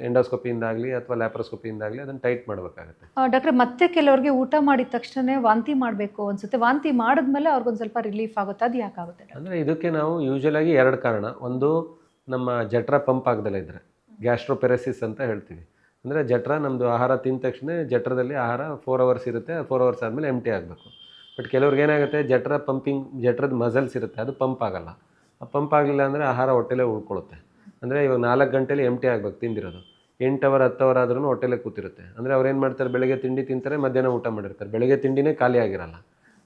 ಎಂಡೋಸ್ಕೋಪಿಯಿಂದಾಗಲಿ ಅಥವಾ ಲ್ಯಾಪ್ರೋಸ್ಕೋಪಿಯಿಂದ ಆಗಲಿ ಅದನ್ನು ಟೈಟ್ ಮಾಡಬೇಕಾಗುತ್ತೆ. ಡಾಕ್ಟ್ರೆ ಮತ್ತೆ ಕೆಲವರಿಗೆ ಊಟ ಮಾಡಿದ ತಕ್ಷಣ ವಾಂತಿ ಮಾಡಬೇಕು ಅನ್ಸುತ್ತೆ. ವಾಂತಿ ಮಾಡಿದ್ಮೇಲೆ ಅವ್ರಿಗೊಂದು ಸ್ವಲ್ಪ ರಿಲೀಫ್ ಆಗುತ್ತೆ. ಅದು ಯಾಕಾಗುತ್ತೆ ಆಗುತ್ತೆ ಅಂದರೆ ಇದಕ್ಕೆ ನಾವು ಯೂಶಲಾಗಿ ಎರಡು ಕಾರಣ. ಒಂದು ನಮ್ಮ ಜಠರ ಪಂಪ್ ಆಗದಲ್ಲ ಇದ್ದರೆ ಗ್ಯಾಸ್ಟ್ರೋಪೆರಸಿಸ್ ಅಂತ ಹೇಳ್ತೀವಿ. ಅಂದರೆ ಜಠರ ನಮ್ಮದು ಆಹಾರ ತಿಂದ ತಕ್ಷಣ ಜಠರದಲ್ಲಿ ಆಹಾರ ಫೋರ್ ಅವರ್ಸ್ ಇರುತ್ತೆ ಫೋರ್ ಅವರ್ಸ್ ಆದಮೇಲೆ ಎಂಟಿ ಆಗಬೇಕು. ಬಟ್ ಕೆಲವ್ರಿಗೆ ಏನಾಗುತ್ತೆ ಜಠರ ಪಂಪಿಂಗ್ ಜಠರದ ಮಸಲ್ಸ್ ಇರುತ್ತೆ, ಅದು ಪಂಪ್ ಆಗಲ್ಲ. ಆ ಪಂಪ್ ಆಗಲಿಲ್ಲ ಅಂದರೆ ಆಹಾರ ಹೊಟ್ಟೆಲೇ ಉಳ್ಕೊಳ್ಳುತ್ತೆ ಅಂದರೆ ಇವಾಗ ನಾಲ್ಕು ಗಂಟೆಲಿ ಎಂಟಿ ಆಗಬೇಕು ತಿಂದಿರೋದು. ಎಂಟು ಅವರ್ ಹತ್ತು ಅವರ್ ಆದ್ರೂ ಹೊಟ್ಟೆಲೇ ಕೂತಿರುತ್ತೆ. ಅಂದರೆ ಅವ್ರು ಏನು ಮಾಡ್ತಾರೆ, ಬೆಳಗ್ಗೆ ತಿಂಡಿ ತಿಂತಾರೆ, ಮಧ್ಯಾಹ್ನ ಊಟ ಮಾಡಿರ್ತಾರೆ. ಬೆಳಗ್ಗೆ ತಿಂಡಿನೇ ಖಾಲಿ ಆಗಿರಲ್ಲ.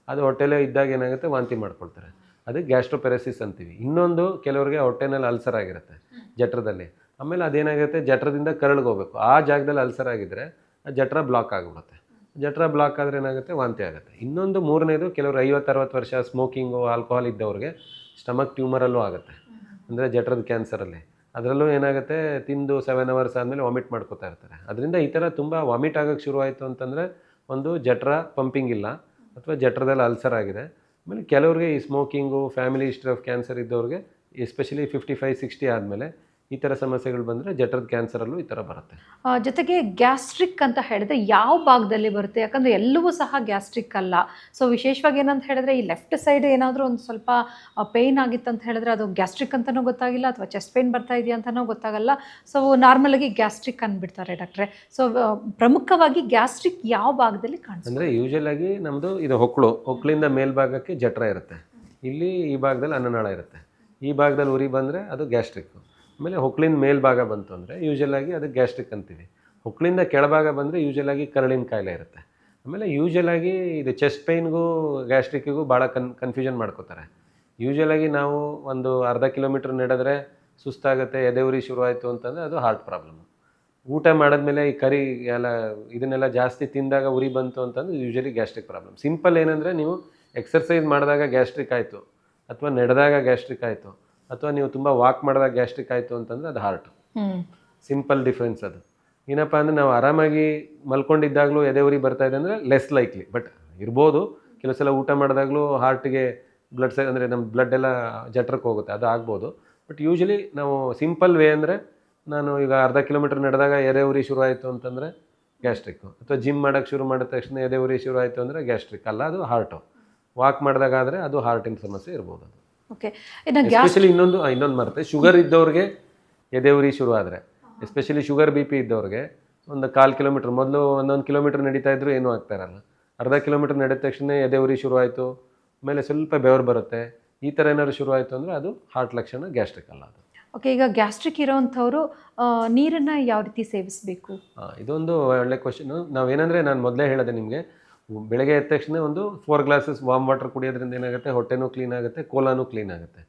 ಅದು ಹೊಟ್ಟೆಲೇ ಇದ್ದಾಗ ಏನಾಗುತ್ತೆ, ವಾಂತಿ ಮಾಡ್ಕೊಳ್ತಾರೆ. ಅದು ಗ್ಯಾಸ್ಟ್ರೋಪೆರಸಿಸ್ ಅಂತೀವಿ. ಇನ್ನೊಂದು ಕೆಲವರಿಗೆ ಹೊಟ್ಟೆನಲ್ಲಿ ಅಲ್ಸರ್ ಆಗಿರುತ್ತೆ ಜಠರದಲ್ಲಿ. ಆಮೇಲೆ ಅದೇನಾಗುತ್ತೆ? ಜಠರದಿಂದ ಕರಳಿಗೆ ಹೋಗ್ಬೇಕು. ಆ ಜಾಗದಲ್ಲಿ ಅಲ್ಸರ್ ಆಗಿದ್ರೆ ಆ ಜಠರ ಬ್ಲಾಕ್ ಆಗಿಬಿಡುತ್ತೆ. ಜಠರ ಬ್ಲಾಕ್ ಆದರೆ ಏನಾಗುತ್ತೆ? ವಾಂತಿ ಆಗುತ್ತೆ. ಇನ್ನೊಂದು ಮೂರನೇದು ಕೆಲವರು ಐವತ್ತು ಅರವತ್ತು ವರ್ಷ ಸ್ಮೋಕಿಂಗು, ಆಲ್ಕೋಹಾಲ್ ಇದ್ದವ್ರಿಗೆ ಸ್ಟಮಕ್ ಟ್ಯೂಮರಲ್ಲೂ ಆಗುತ್ತೆ. ಅಂದರೆ ಜಠರದ ಕ್ಯಾನ್ಸರಲ್ಲಿ. ಅದರಲ್ಲೂ ಏನಾಗುತ್ತೆ? ತಿಂದು ಸೆವೆನ್ ಅವರ್ಸ್ ಆದಮೇಲೆ ವಾಮಿಟ್ ಮಾಡ್ಕೋತಾ ಇರ್ತಾರೆ. ಅದರಿಂದ ಈ ಥರ ತುಂಬ ವಾಮಿಟ್ ಆಗೋಕ್ಕೆ ಶುರುವಾಯಿತು ಅಂತಂದರೆ ಒಂದು ಜಠರ ಪಂಪಿಂಗ್ ಇಲ್ಲ. ಅಥವಾ ಜಠರದಲ್ಲಿ ಅಲ್ಸರ್ ಆಗಿದೆ. ಆಮೇಲೆ ಕೆಲವ್ರಿಗೆ ಈ smoking family history of cancer ಇದ್ದವ್ರಿಗೆ ಎಸ್ಪೆಷಲಿ ಫಿಫ್ಟಿ ಫೈವ್ ಸಿಕ್ಸ್ಟಿ ಆದಮೇಲೆ ಈ ಥರ ಸಮಸ್ಯೆಗಳು ಬಂದರೆ ಜಠರದ ಕ್ಯಾನ್ಸರಲ್ಲೂ ಈ ಥರ ಬರುತ್ತೆ. ಜೊತೆಗೆ ಗ್ಯಾಸ್ಟ್ರಿಕ್ ಅಂತ ಹೇಳಿದ್ರೆ ಯಾವ ಭಾಗದಲ್ಲಿ ಬರುತ್ತೆ? ಯಾಕಂದ್ರೆ ಎಲ್ಲವೂ ಸಹ ಗ್ಯಾಸ್ಟ್ರಿಕ್ ಅಲ್ಲ. ಸೊ ವಿಶೇಷವಾಗಿ ಏನಂತ ಹೇಳಿದ್ರೆ ಈ ಲೆಫ್ಟ್ ಸೈಡ್ ಏನಾದರೂ ಒಂದು ಸ್ವಲ್ಪ ಪೇಯ್ನ್ ಆಗಿತ್ತು ಅಂತ ಹೇಳಿದ್ರೆ ಅದು ಗ್ಯಾಸ್ಟ್ರಿಕ್ ಅಂತಲೂ ಗೊತ್ತಾಗಿಲ್ಲ ಅಥವಾ ಚೆಸ್ಟ್ ಪೇಯ್ನ್ ಬರ್ತಾ ಇದೆಯಾ ಅಂತಲೂ ಗೊತ್ತಾಗಲ್ಲ. ಸೊ ನಾರ್ಮಲಾಗಿ ಗ್ಯಾಸ್ಟ್ರಿಕ್ ಅಂದ್ಬಿಡ್ತಾರೆ ಡಾಕ್ಟ್ರೆ. ಸೊ ಪ್ರಮುಖವಾಗಿ ಗ್ಯಾಸ್ಟ್ರಿಕ್ ಯಾವ ಭಾಗದಲ್ಲಿ ಕಾಣಿಸುತ್ತೆ ಅಂದರೆ ಯೂಶಲ್ ಆಗಿ ನಮ್ಮದು ಇದು ಹೊಕ್ಕಳು ಹೊಕ್ಕಳಿಂದ ಮೇಲ್ಭಾಗಕ್ಕೆ ಜಠರ ಇರುತ್ತೆ. ಇಲ್ಲಿ ಈ ಭಾಗದಲ್ಲಿ ಅನ್ನನಾಳ ಇರುತ್ತೆ. ಈ ಭಾಗದಲ್ಲಿ ಉರಿ ಬಂದರೆ ಅದು ಗ್ಯಾಸ್ಟ್ರಿಕ್ ಆಮೇಲೆ ಹೊಕ್ಳಿನ ಮೇಲ್ಭಾಗ ಬಂತು ಅಂದರೆ ಯೂಶಲ್ ಆಗಿ ಅದು ಗ್ಯಾಸ್ಟ್ರಿಕ್ ಅಂತೀವಿ. ಹೊಕ್ಕಳಿಂದ ಕೆಳಭಾಗ ಬಂದರೆ ಯೂಶಲ್ ಆಗಿ ಕರಳಿನ ಕಾಯಿಲೆ ಇರುತ್ತೆ. ಆಮೇಲೆ ಯೂಶಲ್ ಆಗಿ ಇದು ಚೆಸ್ಟ್ ಪೈನ್ಗೂ ಗ್ಯಾಸ್ಟ್ರಿಕ್ಕಿಗೂ ಭಾಳ ಕನ್ ಕನ್ಫ್ಯೂಷನ್ ಮಾಡ್ಕೋತಾರೆ. ಯೂಶಲ್ ಆಗಿ ನಾವು ಒಂದು ಅರ್ಧ ಕಿಲೋಮೀಟ್ರ್ ನಡೆದ್ರೆ ಸುಸ್ತಾಗುತ್ತೆ ಎದೆ ಉರಿ ಶುರುವಾಯಿತು ಅಂತಂದರೆ ಅದು ಹಾರ್ಟ್ ಪ್ರಾಬ್ಲಮ್ಮು ಊಟ ಮಾಡಿದ್ಮೇಲೆ ಈ ಕರಿ ಎಲ್ಲ, ಇದನ್ನೆಲ್ಲ ಜಾಸ್ತಿ ತಿಂದಾಗ ಉರಿ ಬಂತು ಅಂತಂದ್ರೆ ಯೂಶಲಿ ಗ್ಯಾಸ್ಟ್ರಿಕ್ ಪ್ರಾಬ್ಲಮ್ ಸಿಂಪಲ್ ಏನಂದರೆ ನೀವು ಎಕ್ಸರ್ಸೈಸ್ ಮಾಡಿದಾಗ ಗ್ಯಾಸ್ಟ್ರಿಕ್ ಆಯಿತು, ಅಥವಾ ನಡೆದಾಗ ಗ್ಯಾಸ್ಟ್ರಿಕ್ ಆಯಿತು ಅಥವಾ ನೀವು ತುಂಬ ವಾಕ್ ಮಾಡಿದಾಗ ಗ್ಯಾಸ್ಟ್ರಿಕ್ ಆಯಿತು ಅಂತಂದರೆ ಅದು ಹಾರ್ಟ್ ಸಿಂಪಲ್ ಡಿಫ್ರೆನ್ಸ್ ಅದು. ಏನಪ್ಪ ಅಂದರೆ ನಾವು ಆರಾಮಾಗಿ ಮಲ್ಕೊಂಡಿದ್ದಾಗಲೂ ಎದೆ ಉರಿ ಬರ್ತಾ ಇದೆ ಅಂದರೆ ಲೆಸ್ ಲೈಕ್ಲಿ ಬಟ್ ಇರ್ಬೋದು ಕೆಲವು ಸಲ ಊಟ ಮಾಡಿದಾಗಲೂ ಹಾರ್ಟಿಗೆ ಬ್ಲಡ್ ಸೈ ಅಂದರೆ ನಮ್ಮ ಬ್ಲಡ್ ಎಲ್ಲ ಜಠರಕ್ಕೆ ಹೋಗುತ್ತೆ ಅದು ಆಗ್ಬೋದು. ಬಟ್ ಯೂಶಲಿ ನಾವು ಸಿಂಪಲ್ ವೇ ಅಂದರೆ ನಾನು ಈಗ ಅರ್ಧ ಕಿಲೋಮೀಟ್ರ್ ನಡೆದಾಗ ಎದೆ ಉರಿ ಶುರು ಆಯಿತು ಅಂತಂದರೆ ಗ್ಯಾಸ್ಟ್ರಿಕ್ಕು ಅಥವಾ ಜಿಮ್ ಮಾಡೋಕ್ಕೆ ಶುರು ಮಾಡಿದ ತಕ್ಷಣ ಎದೆ ಉರಿ ಶುರು ಆಯಿತು ಅಂದರೆ ಗ್ಯಾಸ್ಟ್ರಿಕ್ ಅಲ್ಲ ಅದು ಹಾರ್ಟು ವಾಕ್ ಮಾಡಿದಾಗ ಆದರೆ ಅದು ಹಾರ್ಟಿನ ಸಮಸ್ಯೆ ಇರ್ಬೋದು ಅದು. ಓಕೆ ಇನ್ನು ಗ್ಯಾಸ್ ಎಸ್ಪೆಷಲಿ ಇನ್ನೊಂದು ಆ, ಇನ್ನೊಂದು ಮರುತ್ತೆ ಶುಗರ್ ಇದ್ದವ್ರಿಗೆ ಎದೆ ಉರಿ ಶುರು ಆದರೆ. ಎಸ್ಪೆಷಲಿ ಶುಗರ್ ಬಿ ಪಿ ಇದ್ದವ್ರಿಗೆ ಒಂದು ಕಾಲು ಕಿಲೋಮೀಟ್ರ್ ಮೊದಲು ಒಂದೊಂದು ಕಿಲೋಮೀಟ್ರ್ ನಡೀತಾ ಇದ್ರು ಏನೂ ಆಗ್ತಾ ಇರಲ್ಲ. ಅರ್ಧ ಕಿಲೋಮೀಟ್ರ್ ನಡೆದ ತಕ್ಷಣ ಎದೆ ಉರಿ ಶುರು ಆಯಿತು. ಆಮೇಲೆ ಸ್ವಲ್ಪ ಬೆವರು ಬರುತ್ತೆ. ಈ ಥರ ಏನಾದ್ರು ಶುರು ಆಯಿತು ಅಂದರೆ ಅದು ಹಾರ್ಟ್ ಲಕ್ಷಣ ಗ್ಯಾಸ್ಟ್ರಿಕ್ ಅಲ್ಲ ಅದು. ಓಕೆ ಈಗ ಗ್ಯಾಸ್ಟ್ರಿಕ್ ಇರೋವಂಥವ್ರು ನೀರನ್ನು ಯಾವ ರೀತಿ ಸೇವಿಸಬೇಕು? ಆ, ಇದೊಂದು ಒಳ್ಳೆ ನಾವು ನಾವೇನಂದರೆ ನಾನು ಮೊದಲೇ ಹೇಳಿದೆ ನಿಮಗೆ ಬೆಳಗ್ಗೆ ಎದ್ದ ತಕ್ಷಣ ಒಂದು ಫೋರ್ ಗ್ಲಾಸಸ್ ವಾಮ್ ವಾಟರ್ ಕುಡಿಯೋದ್ರಿಂದ ಏನಾಗುತ್ತೆ? ಹೊಟ್ಟೆನೂ ಕ್ಲೀನ್ ಆಗುತ್ತೆ, ಕೋಲಾನೂ ಕ್ಲೀನ್ ಆಗುತ್ತೆ.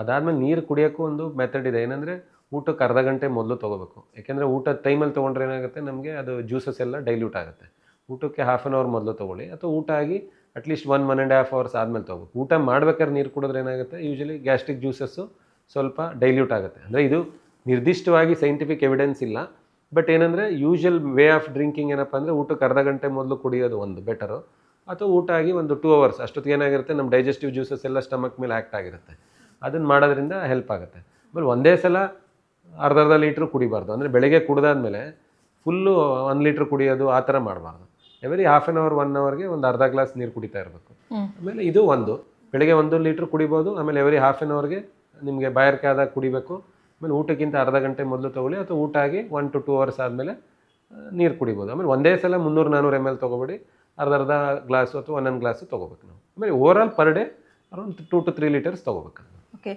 ಅದಾದಮೇಲೆ ನೀರು ಕುಡಿಯೋಕ್ಕೂ ಒಂದು ಮೆಥಡ್ ಇದೆ. ಏನಂದರೆ ಊಟಕ್ಕೆ ಅರ್ಧ ಗಂಟೆ ಮೊದಲು ತೊಗೋಬೇಕು. ಯಾಕೆಂದರೆ ಊಟದ ಟೈಮಲ್ಲಿ ತೊಗೊಂಡ್ರೆ ಏನಾಗುತ್ತೆ? ನಮಗೆ ಅದು ಜ್ಯೂಸಸ್ ಎಲ್ಲ ಡೈಲ್ಯೂಟ್ ಆಗುತ್ತೆ. ಊಟಕ್ಕೆ ಹಾಫ್ ಆನ್ ಅವರ್ ಮೊದಲು ತೊಗೊಳ್ಳಿ. ಅಥವಾ ಊಟ ಆಗಿ at least one one and half hours ಆದಮೇಲೆ ತೊಗೋಬೇಕು. ಊಟ ಮಾಡ್ಬೇಕಾದ್ರೆ ನೀರು ಕುಡಿದ್ರೆ ಏನಾಗುತ್ತೆ? ಯೂಶಲಿ ಗ್ಯಾಸ್ಟ್ರಿಕ್ ಜ್ಯೂಸಸ್ಸು ಸ್ವಲ್ಪ ಡೈಲ್ಯೂಟ್ ಆಗುತ್ತೆ. ಅಂದರೆ ಇದು ನಿರ್ದಿಷ್ಟವಾಗಿ ಸೈಂಟಿಫಿಕ್ ಎವಿಡೆನ್ಸ್ ಇಲ್ಲ. ಬಟ್ ಏನಂದರೆ ಯೂಶಲ್ ವೇ ಆಫ್ ಡ್ರಿಂಕಿಂಗ್ ಏನಪ್ಪ ಅಂದರೆ ಊಟಕ್ಕೆ ಅರ್ಧ ಗಂಟೆ ಮೊದಲು ಕುಡಿಯೋದು ಒಂದು ಬೆಟರು ಅಥವಾ ಊಟ ಆಗಿ ಒಂದು ಟೂ ಅವರ್ಸ್ ಅಷ್ಟೊತ್ತಿಗೆ ಏನಾಗಿರುತ್ತೆ ನಮ್ಮ ಡೈಜೆಸ್ಟಿವ್ ಜ್ಯೂಸಸ್ ಎಲ್ಲ ಸ್ಟಮಕ್ ಮೇಲೆ ಆ್ಯಕ್ಟ್ ಆಗಿರುತ್ತೆ. ಅದನ್ನು ಮಾಡೋದ್ರಿಂದ ಹೆಲ್ಪ್ ಆಗುತ್ತೆ. ಆಮೇಲೆ ಒಂದೇ ಸಲ ಅರ್ಧ ಅರ್ಧ ಲೀಟ್ರ್ ಕುಡಿಬಾರ್ದು. ಅಂದರೆ ಬೆಳಗ್ಗೆ ಕುಡಿದಾದ್ಮೇಲೆ ಫುಲ್ಲು ಒಂದು ಲೀಟ್ರ್ ಕುಡಿಯೋದು ಆ ಥರ ಮಾಡಬಾರ್ದು. Every half an hour one ಅವರ್ಗೆ ಒಂದು ಅರ್ಧ ಗ್ಲಾಸ್ ನೀರು ಕುಡಿತಾ ಇರಬೇಕು. ಆಮೇಲೆ ಇದು ಒಂದು. ಬೆಳಗ್ಗೆ ಒಂದು ಲೀಟ್ರ್ ಕುಡಿಬೋದು ಆಮೇಲೆ ಎವರಿ ಹಾಫ್ ಆನ್ ಅವರ್ಗೆ ನಿಮಗೆ ಬಾಯರ್ಕೆ ಆದಾಗ ಕುಡಿಬೇಕು. ಆಮೇಲೆ ಊಟಕ್ಕಿಂತ ಅರ್ಧ ಗಂಟೆ ಮೊದಲು ತೊಗೊಳ್ಳಿ ಅಥವಾ ಊಟ ಆಗಿ ಒನ್ ಟು ಟೂ ಅವರ್ಸ್ ಆದಮೇಲೆ ನೀರು ಕುಡಿಬೋದು. ಆಮೇಲೆ ಒಂದೇ ಸಲ ಮುನ್ನೂರು ನಾನ್ನೂರು ಎಂ ಎಲ್ ತೊಗೊಬೇಡಿ. ಅರ್ಧ ಅರ್ಧ ಗ್ಲಾಸು ಅಥವಾ ಒಂದೊಂದು ಗ್ಲಾಸು ತೊಗೋಬೇಕು ನಾವು. ಆಮೇಲೆ overall per day around two to three litres ತೊಗೋಬೇಕು ಓಕೆ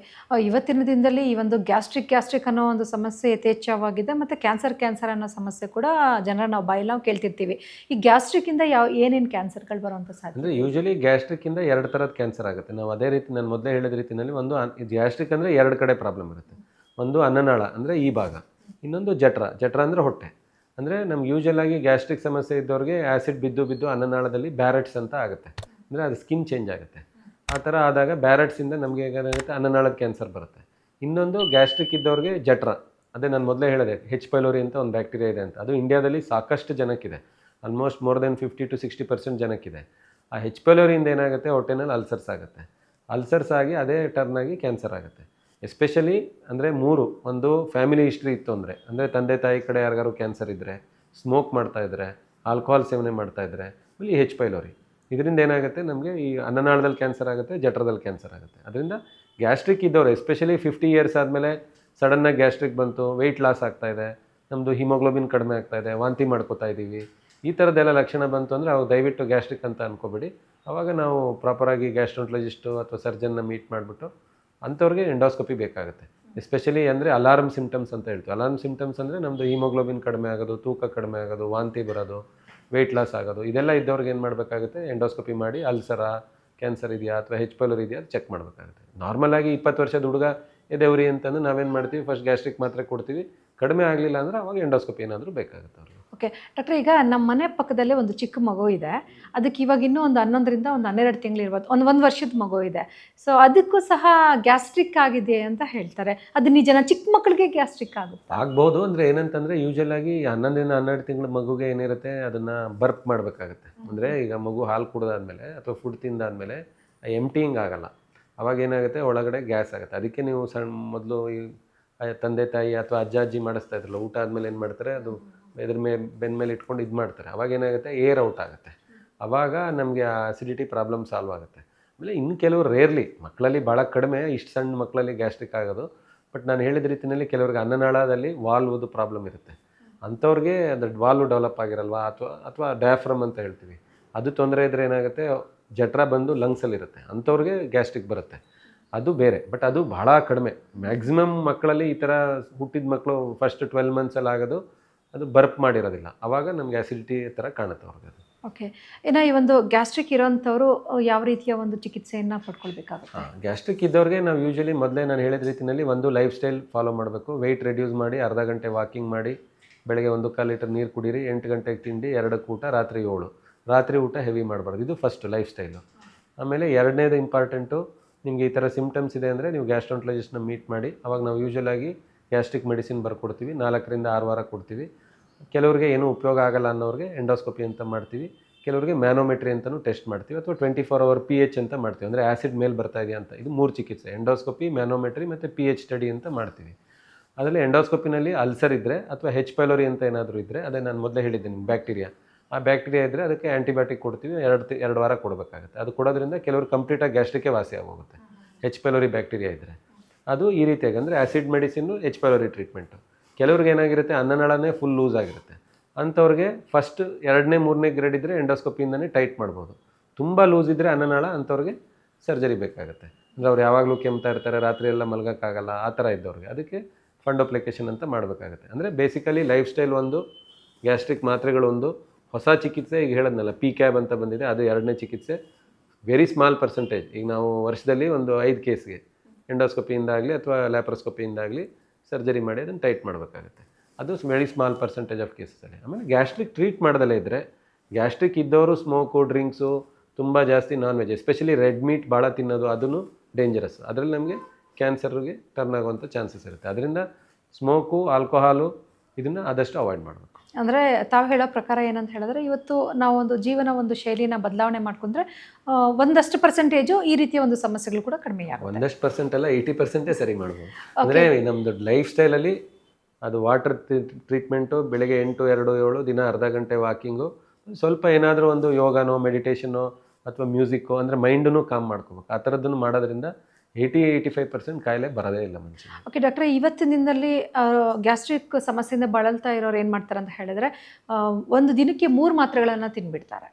ಇವತ್ತಿನ ದಿನದಲ್ಲಿ ಈ ಒಂದು ಗ್ಯಾಸ್ಟ್ರಿಕ್ ಗ್ಯಾಸ್ಟ್ರಿಕ್ ಅನ್ನೋ ಒಂದು ಸಮಸ್ಯೆ ಯಥೇಚ್ಛವಾಗಿದೆ ಮತ್ತು ಕ್ಯಾನ್ಸರ್ ಕ್ಯಾನ್ಸರ್ ಅನ್ನೋ ಸಮಸ್ಯೆ ಕೂಡ ಜನರ ನಾವು ಬಾಯಲ್ಲಿ ನಾವು ಕೇಳ್ತಿರ್ತೀವಿ. ಈ ಗ್ಯಾಸ್ಟ್ರಿಕ್ಕಿಂದ ಯಾವ ಏನೇನು ಕ್ಯಾನ್ಸರ್ಗಳು ಬರುವಂಥ ಸಾಧ್ಯ? ಅಂದರೆ ಯೂಶಲಿ ಗ್ಯಾಸ್ಟ್ರಿಕ್ಕಿಂದ ಎರಡು ಥರದ ಕ್ಯಾನ್ಸರ್ ಆಗುತ್ತೆ. ನಾವು ಅದೇ ರೀತಿ ನಾನು ಮೊದಲೇ ಹೇಳಿದ ರೀತಿಯಲ್ಲಿ ಒಂದು ಗ್ಯಾಸ್ಟ್ರಿಕ್ ಅಂದರೆ ಎರಡು ಕಡೆ ಪ್ರಾಬ್ಲಮ್ ಇರುತ್ತೆ. ಒಂದು ಅನ್ನನಾಳ ಅಂದರೆ ಈ ಭಾಗ. ಇನ್ನೊಂದು ಜಠರ. ಜಠರ ಅಂದರೆ ಹೊಟ್ಟೆ. ಅಂದರೆ ನಮ್ಗೆ ಯೂಶಲ್ ಆಗಿ ಗ್ಯಾಸ್ಟ್ರಿಕ್ ಸಮಸ್ಯೆ ಇದ್ದವ್ರಿಗೆ ಆ್ಯಸಿಡ್ ಬಿದ್ದು ಬಿದ್ದು ಅನ್ನನಾಳದಲ್ಲಿ ಬ್ಯಾರೆಟ್ಸ್ ಅಂತ ಆಗುತ್ತೆ. ಅಂದರೆ ಅದು ಸ್ಕಿನ್ ಚೇಂಜ್ ಆಗುತ್ತೆ. ಆ ಥರ ಆದಾಗ ಬ್ಯಾರೆಟ್ಸಿಂದ ನಮಗೆ ಏನಾಗುತ್ತೆ ಅನ್ನನಾಳದ ಕ್ಯಾನ್ಸರ್ ಬರುತ್ತೆ. ಇನ್ನೊಂದು ಗ್ಯಾಸ್ಟ್ರಿಕ್ ಇದ್ದವ್ರಿಗೆ ಜಠರ. ಅದೇ ನಾನು ಮೊದಲೇ ಹೇಳಿದೆ ಹೆಚ್ ಪೈಲೋರಿ ಅಂತ ಒಂದು ಬ್ಯಾಕ್ಟೀರಿಯಾ ಇದೆ ಅಂತ. ಅದು ಇಂಡಿಯಾದಲ್ಲಿ ಸಾಕಷ್ಟು ಜನಕ್ಕಿದೆ. Almost more than fifty to sixty percent ಜನಕ್ಕಿದೆ. ಆ ಹೆಚ್ ಪೈಲೋರಿಯಿಂದ ಏನಾಗುತ್ತೆ? ಹೊಟ್ಟೆನಲ್ಲಿ ಅಲ್ಸರ್ಸ್ ಆಗುತ್ತೆ. ಅಲ್ಸರ್ಸ್ ಆಗಿ ಅದೇ ಟರ್ನ್ ಆಗಿ ಕ್ಯಾನ್ಸರ್ ಆಗುತ್ತೆ. ಎಸ್ಪೆಷಲಿ ಅಂದರೆ ಮೂರು, ಒಂದು ಫ್ಯಾಮಿಲಿ ಹಿಸ್ಟ್ರಿ ಇತ್ತು ಅಂದರೆ ಅಂದರೆ ತಂದೆ ತಾಯಿ ಕಡೆ ಯಾರಿಗಾರು ಕ್ಯಾನ್ಸರ್ ಇದ್ದರೆ ಸ್ಮೋಕ್ ಮಾಡ್ತಾಯಿದ್ರೆ ಆಲ್ಕೋಹಾಲ್ ಸೇವನೆ ಮಾಡ್ತಾಯಿದ್ರೆ ಇಲ್ಲಿ ಹೆಚ್ ಪೈಲೋರಿ ಇದರಿಂದ ಏನಾಗುತ್ತೆ ನಮಗೆ ಈ ಅನ್ನನಾಳದಲ್ಲಿ ಕ್ಯಾನ್ಸರ್ ಆಗುತ್ತೆ, ಜಠರದಲ್ಲಿ ಕ್ಯಾನ್ಸರ್ ಆಗುತ್ತೆ. ಅದರಿಂದ ಗ್ಯಾಸ್ಟ್ರಿಕ್ ಇದ್ದವರು ಎಸ್ಪೆಷಲಿ ಫಿಫ್ಟಿ ಇಯರ್ಸ್ ಆದಮೇಲೆ ಸಡನ್ನಾಗಿ ಗ್ಯಾಸ್ಟ್ರಿಕ್ ಬಂತು ವೆಯ್ಟ್ ಲಾಸ್ ಆಗ್ತಾ ಇದೆ ನಮ್ಮದು ಹಿಮೋಗ್ಲೋಬಿನ್ ಕಡಿಮೆ ಆಗ್ತಾ ಇದೆ, ವಾಂತಿ ಮಾಡ್ಕೋತಾ ಇದ್ದೀವಿ ಈ ಥರದ್ದೆಲ್ಲ ಲಕ್ಷಣ ಬಂತು ಅಂದರೆ ಅವು ದಯವಿಟ್ಟು ಗ್ಯಾಸ್ಟ್ರಿಕ್ ಅಂತ ಅನ್ಕೋಬೇಡಿ. ಅವಾಗ ನಾವು ಪ್ರಾಪರಾಗಿ ಗ್ಯಾಸ್ಟ್ರೋಂಟ್ಲಜಿಸ್ಟು ಅಥವಾ ಸರ್ಜನ್ನ ಮೀಟ್ ಮಾಡಿಬಿಟ್ಟು ಅಂಥವ್ರಿಗೆ ಎಂಡೋಸ್ಕೋಪಿ ಬೇಕಾಗುತ್ತೆ. ಎಸ್ಪೆಷಲಿ ಅಂದರೆ ಅಲಾರ್ಮ್ ಸಿಂಪ್ಟಮ್ಸ್ ಅಂತ ಹೇಳ್ತೀವಿ. ಅಲಾರ್ಮ್ ಸಿಂಪ್ಟಮ್ಸ್ ಅಂದರೆ ನಮ್ಮದು ಹಿಮೋಗ್ಲೋಬಿನ್ ಕಡಿಮೆ ಆಗೋದು, ತೂಕ ಕಡಿಮೆ ಆಗೋದು, ವಾಂತಿ ಬರೋದು ವೆಯ್ಟ್ ಲಾಸ್ ಆಗೋದು. ಇದೆಲ್ಲ ಇದ್ದವ್ರಿಗೆ ಏನು ಮಾಡಬೇಕಾಗುತ್ತೆ? ಎಂಡೋಸ್ಕೋಪಿ ಮಾಡಿ ಅಲ್ಸರ ಕ್ಯಾನ್ಸರ್ ಇದೆಯಾ ಅಥವಾ ಹೆಚ್ ಪೈಲರ್ ಇದೆಯಾ ಚೆಕ್ ಮಾಡಬೇಕಾಗುತ್ತೆ. ನಾರ್ಮಲ್ ಆಗಿ ಇಪ್ಪತ್ತು ವರ್ಷದ ಹುಡುಗ ಎದೆವ್ರಿ ಅಂತಂದು ನಾವೇನು ಮಾಡ್ತೀವಿ? ಫಸ್ಟ್ ಗ್ಯಾಸ್ಟ್ರಿಕ್ ಮಾತ್ರೆ ಕೊಡ್ತೀವಿ. ಕಡಿಮೆ ಆಗಲಿಲ್ಲ ಅಂದರೆ ಅವಾಗ ಎಂಡೋಸ್ಕೋಪಿ ಏನಾದರೂ ಬೇಕಾಗುತ್ತೆ ಅವ್ರಿಗೆ. ಓಕೆ. ಡಾಕ್ಟರ್ ಈಗ ನಮ್ಮ ಮನೆ ಪಕ್ಕದಲ್ಲೇ ಒಂದು ಚಿಕ್ಕ ಮಗು ಇದೆ. ಅದಕ್ಕೆ ಇವಾಗ ಇನ್ನೂ ಒಂದು ಹನ್ನೊಂದರಿಂದ ಒಂದು ಹನ್ನೆರಡು ತಿಂಗಳು ಇರ್ಬೋದು. ಒಂದು ಒಂದು ವರ್ಷದ ಮಗು ಇದೆ. ಸೊ ಅದಕ್ಕೂ ಸಹ ಗ್ಯಾಸ್ಟ್ರಿಕ್ ಆಗಿದೆ ಅಂತ ಹೇಳ್ತಾರೆ. ಅದು ನಿಜನ ಚಿಕ್ಕ ಮಕ್ಕಳಿಗೆ ಗ್ಯಾಸ್ಟ್ರಿಕ್ ಆಗುತ್ತೆ. ಆಗ್ಬೋದು. ಅಂದರೆ ಏನಂತಂದರೆ ಯೂಶಲ್ ಆಗಿ ಹನ್ನೊಂದರಿಂದ ಹನ್ನೆರಡು ತಿಂಗಳ ಮಗುಗೆ ಏನಿರುತ್ತೆ ಅದನ್ನು ಬರ್ಪ್ ಮಾಡಬೇಕಾಗುತ್ತೆ. ಅಂದರೆ ಈಗ ಮಗು ಹಾಲು ಕುಡ್ದಾದ್ಮೇಲೆ ಅಥವಾ ಫುಡ್ ತಿಂದಾದ್ಮೇಲೆ ಎಂಟಿಂಗ್ ಆಗಲ್ಲ. ಅವಾಗ ಏನಾಗುತ್ತೆ? ಒಳಗಡೆ ಗ್ಯಾಸ್ ಆಗುತ್ತೆ. ಅದಕ್ಕೆ ನೀವು ಸಣ್ಣ ಮೊದಲು ಈ ತಂದೆ ತಾಯಿ ಅಥವಾ ಅಜ್ಜ ಅಜ್ಜಿ ಮಾಡಿಸ್ತಾ ಇದ್ರಲ್ಲ, ಊಟ ಆದಮೇಲೆ ಏನು ಮಾಡ್ತಾರೆ, ಅದು ಇದ್ರ ಮೇಲೆ ಬೆನ್ನ ಮೇಲೆ ಇಟ್ಕೊಂಡು ಇದು ಮಾಡ್ತಾರೆ. ಅವಾಗ ಏನಾಗುತ್ತೆ, ಏರ್ ಔಟ್ ಆಗುತ್ತೆ. ಅವಾಗ ನಮಗೆ ಆ ಅಸಿಡಿಟಿ ಪ್ರಾಬ್ಲಮ್ ಸಾಲ್ವ್ ಆಗುತ್ತೆ. ಆಮೇಲೆ ಇನ್ನು ಕೆಲವರು ರೇರ್ಲಿ ಮಕ್ಕಳಲ್ಲಿ ಭಾಳ ಕಡಿಮೆ, ಇಷ್ಟು ಸಣ್ಣ ಮಕ್ಕಳಲ್ಲಿ ಗ್ಯಾಸ್ಟ್ರಿಕ್ ಆಗೋದು. ಬಟ್ ನಾನು ಹೇಳಿದ ರೀತಿಯಲ್ಲಿ ಕೆಲವ್ರಿಗೆ ಅನ್ನನಾಳದಲ್ಲಿ ವಾಲ್ವದು ಪ್ರಾಬ್ಲಮ್ ಇರುತ್ತೆ. ಅಂಥವ್ರಿಗೆ ಅದು ವಾಲ್ವ್ ಡೆವಲಪ್ ಆಗಿರಲ್ವಾ, ಅಥವಾ ಅಥವಾ ಡಯಾಫ್ರಮ್ ಅಂತ ಹೇಳ್ತೀವಿ. ಅದು ತೊಂದರೆ ಇದ್ದರೆ ಏನಾಗುತ್ತೆ, ಜಠರ ಬಂದು ಲಂಗ್ಸಲ್ಲಿರುತ್ತೆ ಅಂಥವ್ರಿಗೆ ಗ್ಯಾಸ್ಟ್ರಿಕ್ ಬರುತ್ತೆ. ಅದು ಬೇರೆ. ಬಟ್ ಅದು ಭಾಳ ಕಡಿಮೆ. ಮ್ಯಾಕ್ಸಿಮಮ್ ಮಕ್ಕಳಲ್ಲಿ ಈ ಥರ ಹುಟ್ಟಿದ ಮಕ್ಕಳು ಫಸ್ಟ್ ಟ್ವೆಲ್ ಮಂತ್ಸಲ್ಲಿ ಆಗೋದು ಅದು ಬರ್ಪ್ ಮಾಡಿರೋದಿಲ್ಲ. ಆವಾಗ ನಮ್ಗೆ ಆ್ಯಸಿಡಿಟಿ ಥರ ಕಾಣುತ್ತೆ ಅವ್ರಿಗೆ ಅದು. ಓಕೆ ಇನ್ನು ಈ ಒಂದು ಗ್ಯಾಸ್ಟ್ರಿಕ್ ಇರೋಂಥವ್ರು ಯಾವ ರೀತಿಯ ಒಂದು ಚಿಕಿತ್ಸೆಯನ್ನು ಪಡ್ಕೊಳ್ಬೇಕಾಗುತ್ತೆ? ಹಾಂ ಗ್ಯಾಸ್ಟ್ರಿಕ್ ಇದ್ದವ್ರಿಗೆ ನಾವು ಯೂಶಲಿ ಮೊದಲೇ ನಾನು ಹೇಳಿದ ರೀತಿಯಲ್ಲಿ ಒಂದು ಲೈಫ್ ಸ್ಟೈಲ್ ಫಾಲೋ ಮಾಡಬೇಕು. ವೆಯ್ಟ್ ರೆಡ್ಯೂಸ್ ಮಾಡಿ ಅರ್ಧ ಗಂಟೆ ವಾಕಿಂಗ್ ಮಾಡಿ ಬೆಳಗ್ಗೆ ಒಂದು ಕಾಲು ಲೀಟರ್ ನೀರು ಕುಡೀರಿ ಎಂಟು ಗಂಟೆಗೆ ತಿಂಡಿ ಎರಡಕ್ಕೆ ಊಟ ರಾತ್ರಿ ಏಳು. ರಾತ್ರಿ ಊಟ ಹೆವಿ ಮಾಡಬಾರ್ದು. ಇದು ಫಸ್ಟ್ ಲೈಫ್ ಸ್ಟೈಲು ಆಮೇಲೆ ಎರಡನೇದು ಇಂಪಾರ್ಟೆಂಟು ನಿಮಗೆ ಈ ಥರ ಸಿಂಪ್ಟಮ್ಸ್ ಇದೆ ಅಂದರೆ ನೀವು ಗ್ಯಾಸ್ಟ್ರಾಂಟಲಜಿಸ್ಟ್ನ ಮೀಟ್ ಮಾಡಿ. ಅವಾಗ ನಾವು ಯೂಶಲಾಗಿ ಗ್ಯಾಸ್ಟ್ರಿಕ್ ಮೆಡಿಸಿನ್ ಬರ್ಕೊಡ್ತೀವಿ. ನಾಲ್ಕರಿಂದ ಆರು ವಾರ ಕೊಡ್ತೀವಿ. ಕೆಲವರಿಗೆ ಏನೂ ಉಪಯೋಗ ಆಗಲ್ಲ ಅನ್ನೋರಿಗೆ ಎಂಡೋಸ್ಕೋಪಿ ಅಂತ ಮಾಡ್ತೀವಿ. ಕೆಲವರಿಗೆ ಮ್ಯಾನೋಮೆಟ್ರಿ ಅಂತಲೂ ಟೆಸ್ಟ್ ಮಾಡ್ತೀವಿ. ಅಥವಾ twenty four hour P H ಅಂತ ಮಾಡ್ತೀವಿ. ಅಂದರೆ ಆ್ಯಸಿಡ್ ಮೇಲೆ ಬರ್ತಾ ಇದೆಯಾ ಅಂತ. ಇದು ಮೂರು ಚಿಕಿತ್ಸೆ. ಎಂಡೋಸ್ಕೋಪಿ ಮ್ಯಾನೋಮೆಟ್ರಿ ಮತ್ತು ಪಿ ಎಚ್ ಸ್ಟಡಿ ಅಂತ ಮಾಡ್ತೀವಿ. ಅದರಲ್ಲಿ ಎಂಡೋಸ್ಕೋಪಿನಲ್ಲಿ ಅಲ್ಸರ್ ಇದ್ದರೆ ಅಥವಾ ಹೆಚ್ ಪೈಲೋರಿ ಅಂತ ಏನಾದರೂ ಇದ್ದರೆ ಅದೇ ನಾನು ಮೊದಲೇ ಹೇಳಿದ್ದೆ ನಿಮ್ಗೆ ಬ್ಯಾಕ್ಟೀರಿಯಾ ಆ ಬ್ಯಾಕ್ಟೀರಿಯಾ ಇದ್ದರೆ ಅದಕ್ಕೆ ಆ್ಯಂಟಿಬಯೋಟಿಕ್ ಕೊಡ್ತೀವಿ ಎರಡು ತಿ- ಎರಡು ವಾರ ಕೊಡಬೇಕಾಗುತ್ತೆ. ಅದು ಕೊಡೋದ್ರಿಂದ ಕೆಲವರು ಕಂಪ್ಲೀಟಾಗಿ ಗ್ಯಾಸ್ಟ್ರಿಕ್ಕೇ ವಾಸಿ ಆಗೋಗುತ್ತೆ. ಹೆಚ್ ಪೆಲೋರಿ ಬ್ಯಾಕ್ಟೀರಿಯಾ ಇದ್ದರೆ ಅದು ಈ ರೀತಿಯಾಗಿ ಅಂದರೆ acid medicine H pylori treatment ಕೆಲವ್ರಿಗೆ ಏನಾಗಿರುತ್ತೆ ಅನ್ನನಾಳನೇ ಫುಲ್ ಲೂಸ್ ಆಗಿರುತ್ತೆ. ಅಂಥವ್ರಿಗೆ ಫಸ್ಟ್ ಎರಡನೇ ಮೂರನೇ ಗ್ರೇಡ್ ಇದ್ದರೆ ಎಂಡೋಸ್ಕೋಪಿಯಿಂದನೇ ಟೈಟ್ ಮಾಡ್ಬೋದು. ತುಂಬ ಲೂಸ್ ಇದ್ದರೆ ಅನ್ನನಾಳ ಅಂಥವ್ರಿಗೆ ಸರ್ಜರಿ ಬೇಕಾಗುತ್ತೆ. ಅಂದರೆ ಅವ್ರು ಯಾವಾಗಲೂ ಕೆಮ್ತಾ ಇರ್ತಾರೆ ರಾತ್ರಿ ಎಲ್ಲ ಮಲಗೋಕ್ಕಾಗಲ್ಲ ಆ ಥರ ಇದ್ದವ್ರಿಗೆ. ಅದಕ್ಕೆ ಫಂಡ್ ಅಪ್ಲಿಕೇಶನ್ ಅಂತ ಮಾಡಬೇಕಾಗುತ್ತೆ. ಅಂದರೆ ಬೇಸಿಕಲಿ ಲೈಫ್ ಸ್ಟೈಲ್ ಒಂದು ಗ್ಯಾಸ್ಟ್ರಿಕ್ ಮಾತ್ರೆಗಳು ಒಂದು ಹೊಸ ಚಿಕಿತ್ಸೆ ಈಗ ಹೇಳದ್ನಲ್ಲ ಪಿ ಕ್ಯಾಬ್ ಅಂತ ಬಂದಿದೆ, ಅದು ಎರಡನೇ ಚಿಕಿತ್ಸೆ. ವೆರಿ ಸ್ಮಾಲ್ ಪರ್ಸೆಂಟೇಜ್ ಈಗ ನಾವು ವರ್ಷದಲ್ಲಿ ಒಂದು ಐದು ಕೇಸ್ಗೆ ಎಂಡೋಸ್ಕೋಪಿಯಿಂದಾಗಲಿ ಅಥವಾ ಲ್ಯಾಪ್ರೋಸ್ಕೋಪಿಯಿಂದಾಗಲಿ ಸರ್ಜರಿ ಮಾಡಿ ಅದನ್ನು ಟೈಟ್ ಮಾಡಬೇಕಾಗುತ್ತೆ. ಅದು ವೆರಿ ಸ್ಮಾಲ್ ಪರ್ಸೆಂಟೇಜ್ ಆಫ್ ಕೇಸಲ್ಲಿ ಆಮೇಲೆ ಗ್ಯಾಸ್ಟ್ರಿಕ್ ಟ್ರೀಟ್ ಮಾಡ್ದಲೇ ಇದ್ದರೆ ಗ್ಯಾಸ್ಟ್ರಿಕ್ ಇದ್ದವರು ಸ್ಮೋಕು ಡ್ರಿಂಕ್ಸು ತುಂಬ ಜಾಸ್ತಿ non veg especially red meat ಭಾಳ ತಿನ್ನೋದು ಅದನ್ನು ಡೇಂಜರಸ್ ಅದರಲ್ಲಿ ನಮಗೆ ಕ್ಯಾನ್ಸರ್ಗೆ ಟರ್ನ್ ಆಗುವಂಥ ಚಾನ್ಸಸ್ ಇರುತ್ತೆ. ಅದರಿಂದ ಸ್ಮೋಕು ಆಲ್ಕೋಹಾಲು ಇದನ್ನು ಆದಷ್ಟು ಅವಾಯ್ಡ್ ಮಾಡಬೇಕು. ಅಂದರೆ ತಾವು ಹೇಳೋ ಪ್ರಕಾರ ಏನಂತ ಹೇಳಿದ್ರೆ ಇವತ್ತು ನಾವು ಒಂದು ಜೀವನ ಒಂದು ಶೈಲಿನ ಬದಲಾವಣೆ ಮಾಡ್ಕೊಂಡ್ರೆ ಒಂದಷ್ಟು ಪರ್ಸೆಂಟೇಜು ಈ ರೀತಿಯ ಒಂದು ಸಮಸ್ಯೆಗಳು ಕೂಡ ಕಡಿಮೆ ಆಗುತ್ತೆ. ಒಂದಷ್ಟು ಪರ್ಸೆಂಟ್ ಅಲ್ಲ ಏಯ್ಟಿ ಪರ್ಸೆಂಟೇ ಸರಿ ಮಾಡ್ಬೋದು. ಅಂದರೆ ನಮ್ಮದು ಲೈಫ್ ಸ್ಟೈಲಲ್ಲಿ ಅದು ವಾಟರ್ ಟ್ರೀಟ್ಮೆಂಟು ಬೆಳಗ್ಗೆ ಎಂಟು ಎರಡು ಏಳು ದಿನ ಅರ್ಧ ಗಂಟೆ ವಾಕಿಂಗು ಸ್ವಲ್ಪ ಏನಾದರೂ ಒಂದು ಯೋಗನೋ ಮೆಡಿಟೇಷನೋ ಅಥವಾ ಮ್ಯೂಸಿಕ್ಕೋ ಅಂದರೆ ಮೈಂಡನ್ನು ಕಾಮ್ ಮಾಡ್ಕೋಬೇಕು. ಆ ಥರದ್ದನ್ನು ಮಾಡೋದ್ರಿಂದ ಏಯ್ಟಿ ಏಯ್ಟಿ ಫೈವ್ ಪರ್ಸೆಂಟ್ ಕಾಯಿಲೆ ಬರೋದೇ ಇಲ್ಲ ಮನುಷ್ಯ ಓಕೆ ಡಾಕ್ಟ್ರೆ ಇವತ್ತಿನ ದಿನದಲ್ಲಿ ಗ್ಯಾಸ್ಟ್ರಿಕ್ ಸಮಸ್ಯೆಯಿಂದ ಬಳಲ್ತಾ ಇರೋರು ಏನು ಮಾಡ್ತಾರೆ ಅಂತ ಹೇಳಿದ್ರೆ ಒಂದು ದಿನಕ್ಕೆ ಮೂರು ಮಾತ್ರೆಗಳನ್ನು ತಿನ್ಬಿಡ್ತಾರೆ.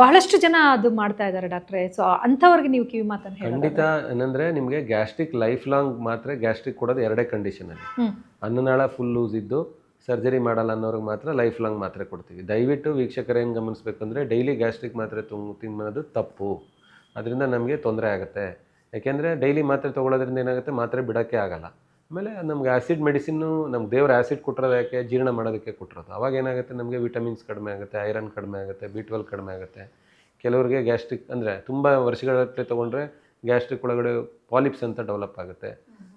ಬಹಳಷ್ಟು ಜನ ಅದು ಮಾಡ್ತಾ ಇದ್ದಾರೆ ಡಾಕ್ಟ್ರೆ ಸೊ ಅಂಥವ್ರಿಗೆ ನೀವು ಕಿವಿ ಮಾತನ್ನು ಖಂಡಿತ ಏನಂದ್ರೆ ನಿಮಗೆ ಗ್ಯಾಸ್ಟ್ರಿಕ್ ಲೈಫ್ ಲಾಂಗ್ ಮಾತ್ರ ಗ್ಯಾಸ್ಟ್ರಿಕ್ ಕೊಡೋದು ಎರಡೇ ಕಂಡೀಷನಲ್ಲಿ ಅಲ್ಲಿ. ಅನ್ನನಾಳ ಫುಲ್ ಲೂಸ್ ಇದ್ದು ಸರ್ಜರಿ ಮಾಡಲ್ಲ ಅನ್ನೋರಿಗೆ ಮಾತ್ರ ಲೈಫ್ ಲಾಂಗ್ ಮಾತ್ರೆ ಕೊಡ್ತೀವಿ. ದಯವಿಟ್ಟು ವೀಕ್ಷಕರು ಏನು ಗಮನಿಸಬೇಕಂದ್ರೆ ಡೈಲಿ ಗ್ಯಾಸ್ಟ್ರಿಕ್ ಮಾತ್ರೆ ತುಂಬ ತಿನ್ನೋದು ತಪ್ಪು. ಅದರಿಂದ ನಮಗೆ ತೊಂದರೆ ಆಗುತ್ತೆ. ಯಾಕೆಂದರೆ ಡೈಲಿ ಮಾತ್ರೆ ತೊಗೊಳೋದ್ರಿಂದ ಏನಾಗುತ್ತೆ? ಮಾತ್ರೆ ಬಿಡೋಕ್ಕೆ ಆಗಲ್ಲ. ಆಮೇಲೆ ನಮ್ಗೆ ಆ್ಯಸಿಡ್ ಮೆಡಿಸಿನ್ನು ನಮ್ಗೆ ದೇವ್ರ ಆ್ಯಸಿಡ್ ಕೊಟ್ಟಿರೋದು ಯಾಕೆ? ಜೀರ್ಣ ಮಾಡೋದಕ್ಕೆ ಕೊಟ್ಟಿರೋದು. ಅವಾಗ ಏನಾಗುತ್ತೆ? ನಮಗೆ ವಿಟಮಿನ್ಸ್ ಕಡಿಮೆ ಆಗುತ್ತೆ ಐರನ್ ಕಡಿಮೆ ಆಗುತ್ತೆ ಬಿ ಟ್ವೆಲ್ ಕಡಿಮೆ ಆಗುತ್ತೆ. ಕೆಲವರಿಗೆ ಗ್ಯಾಸ್ಟ್ರಿಕ್ ಅಂದರೆ ತುಂಬ ವರ್ಷಗಳಗಟ್ಟಲೆ ತೊಗೊಂಡ್ರೆ ಗ್ಯಾಸ್ಟ್ರಿಕ್ ಒಳಗಡೆ ಪಾಲಿಪ್ಸ್ ಅಂತ ಡೆವಲಪ್ ಆಗುತ್ತೆ.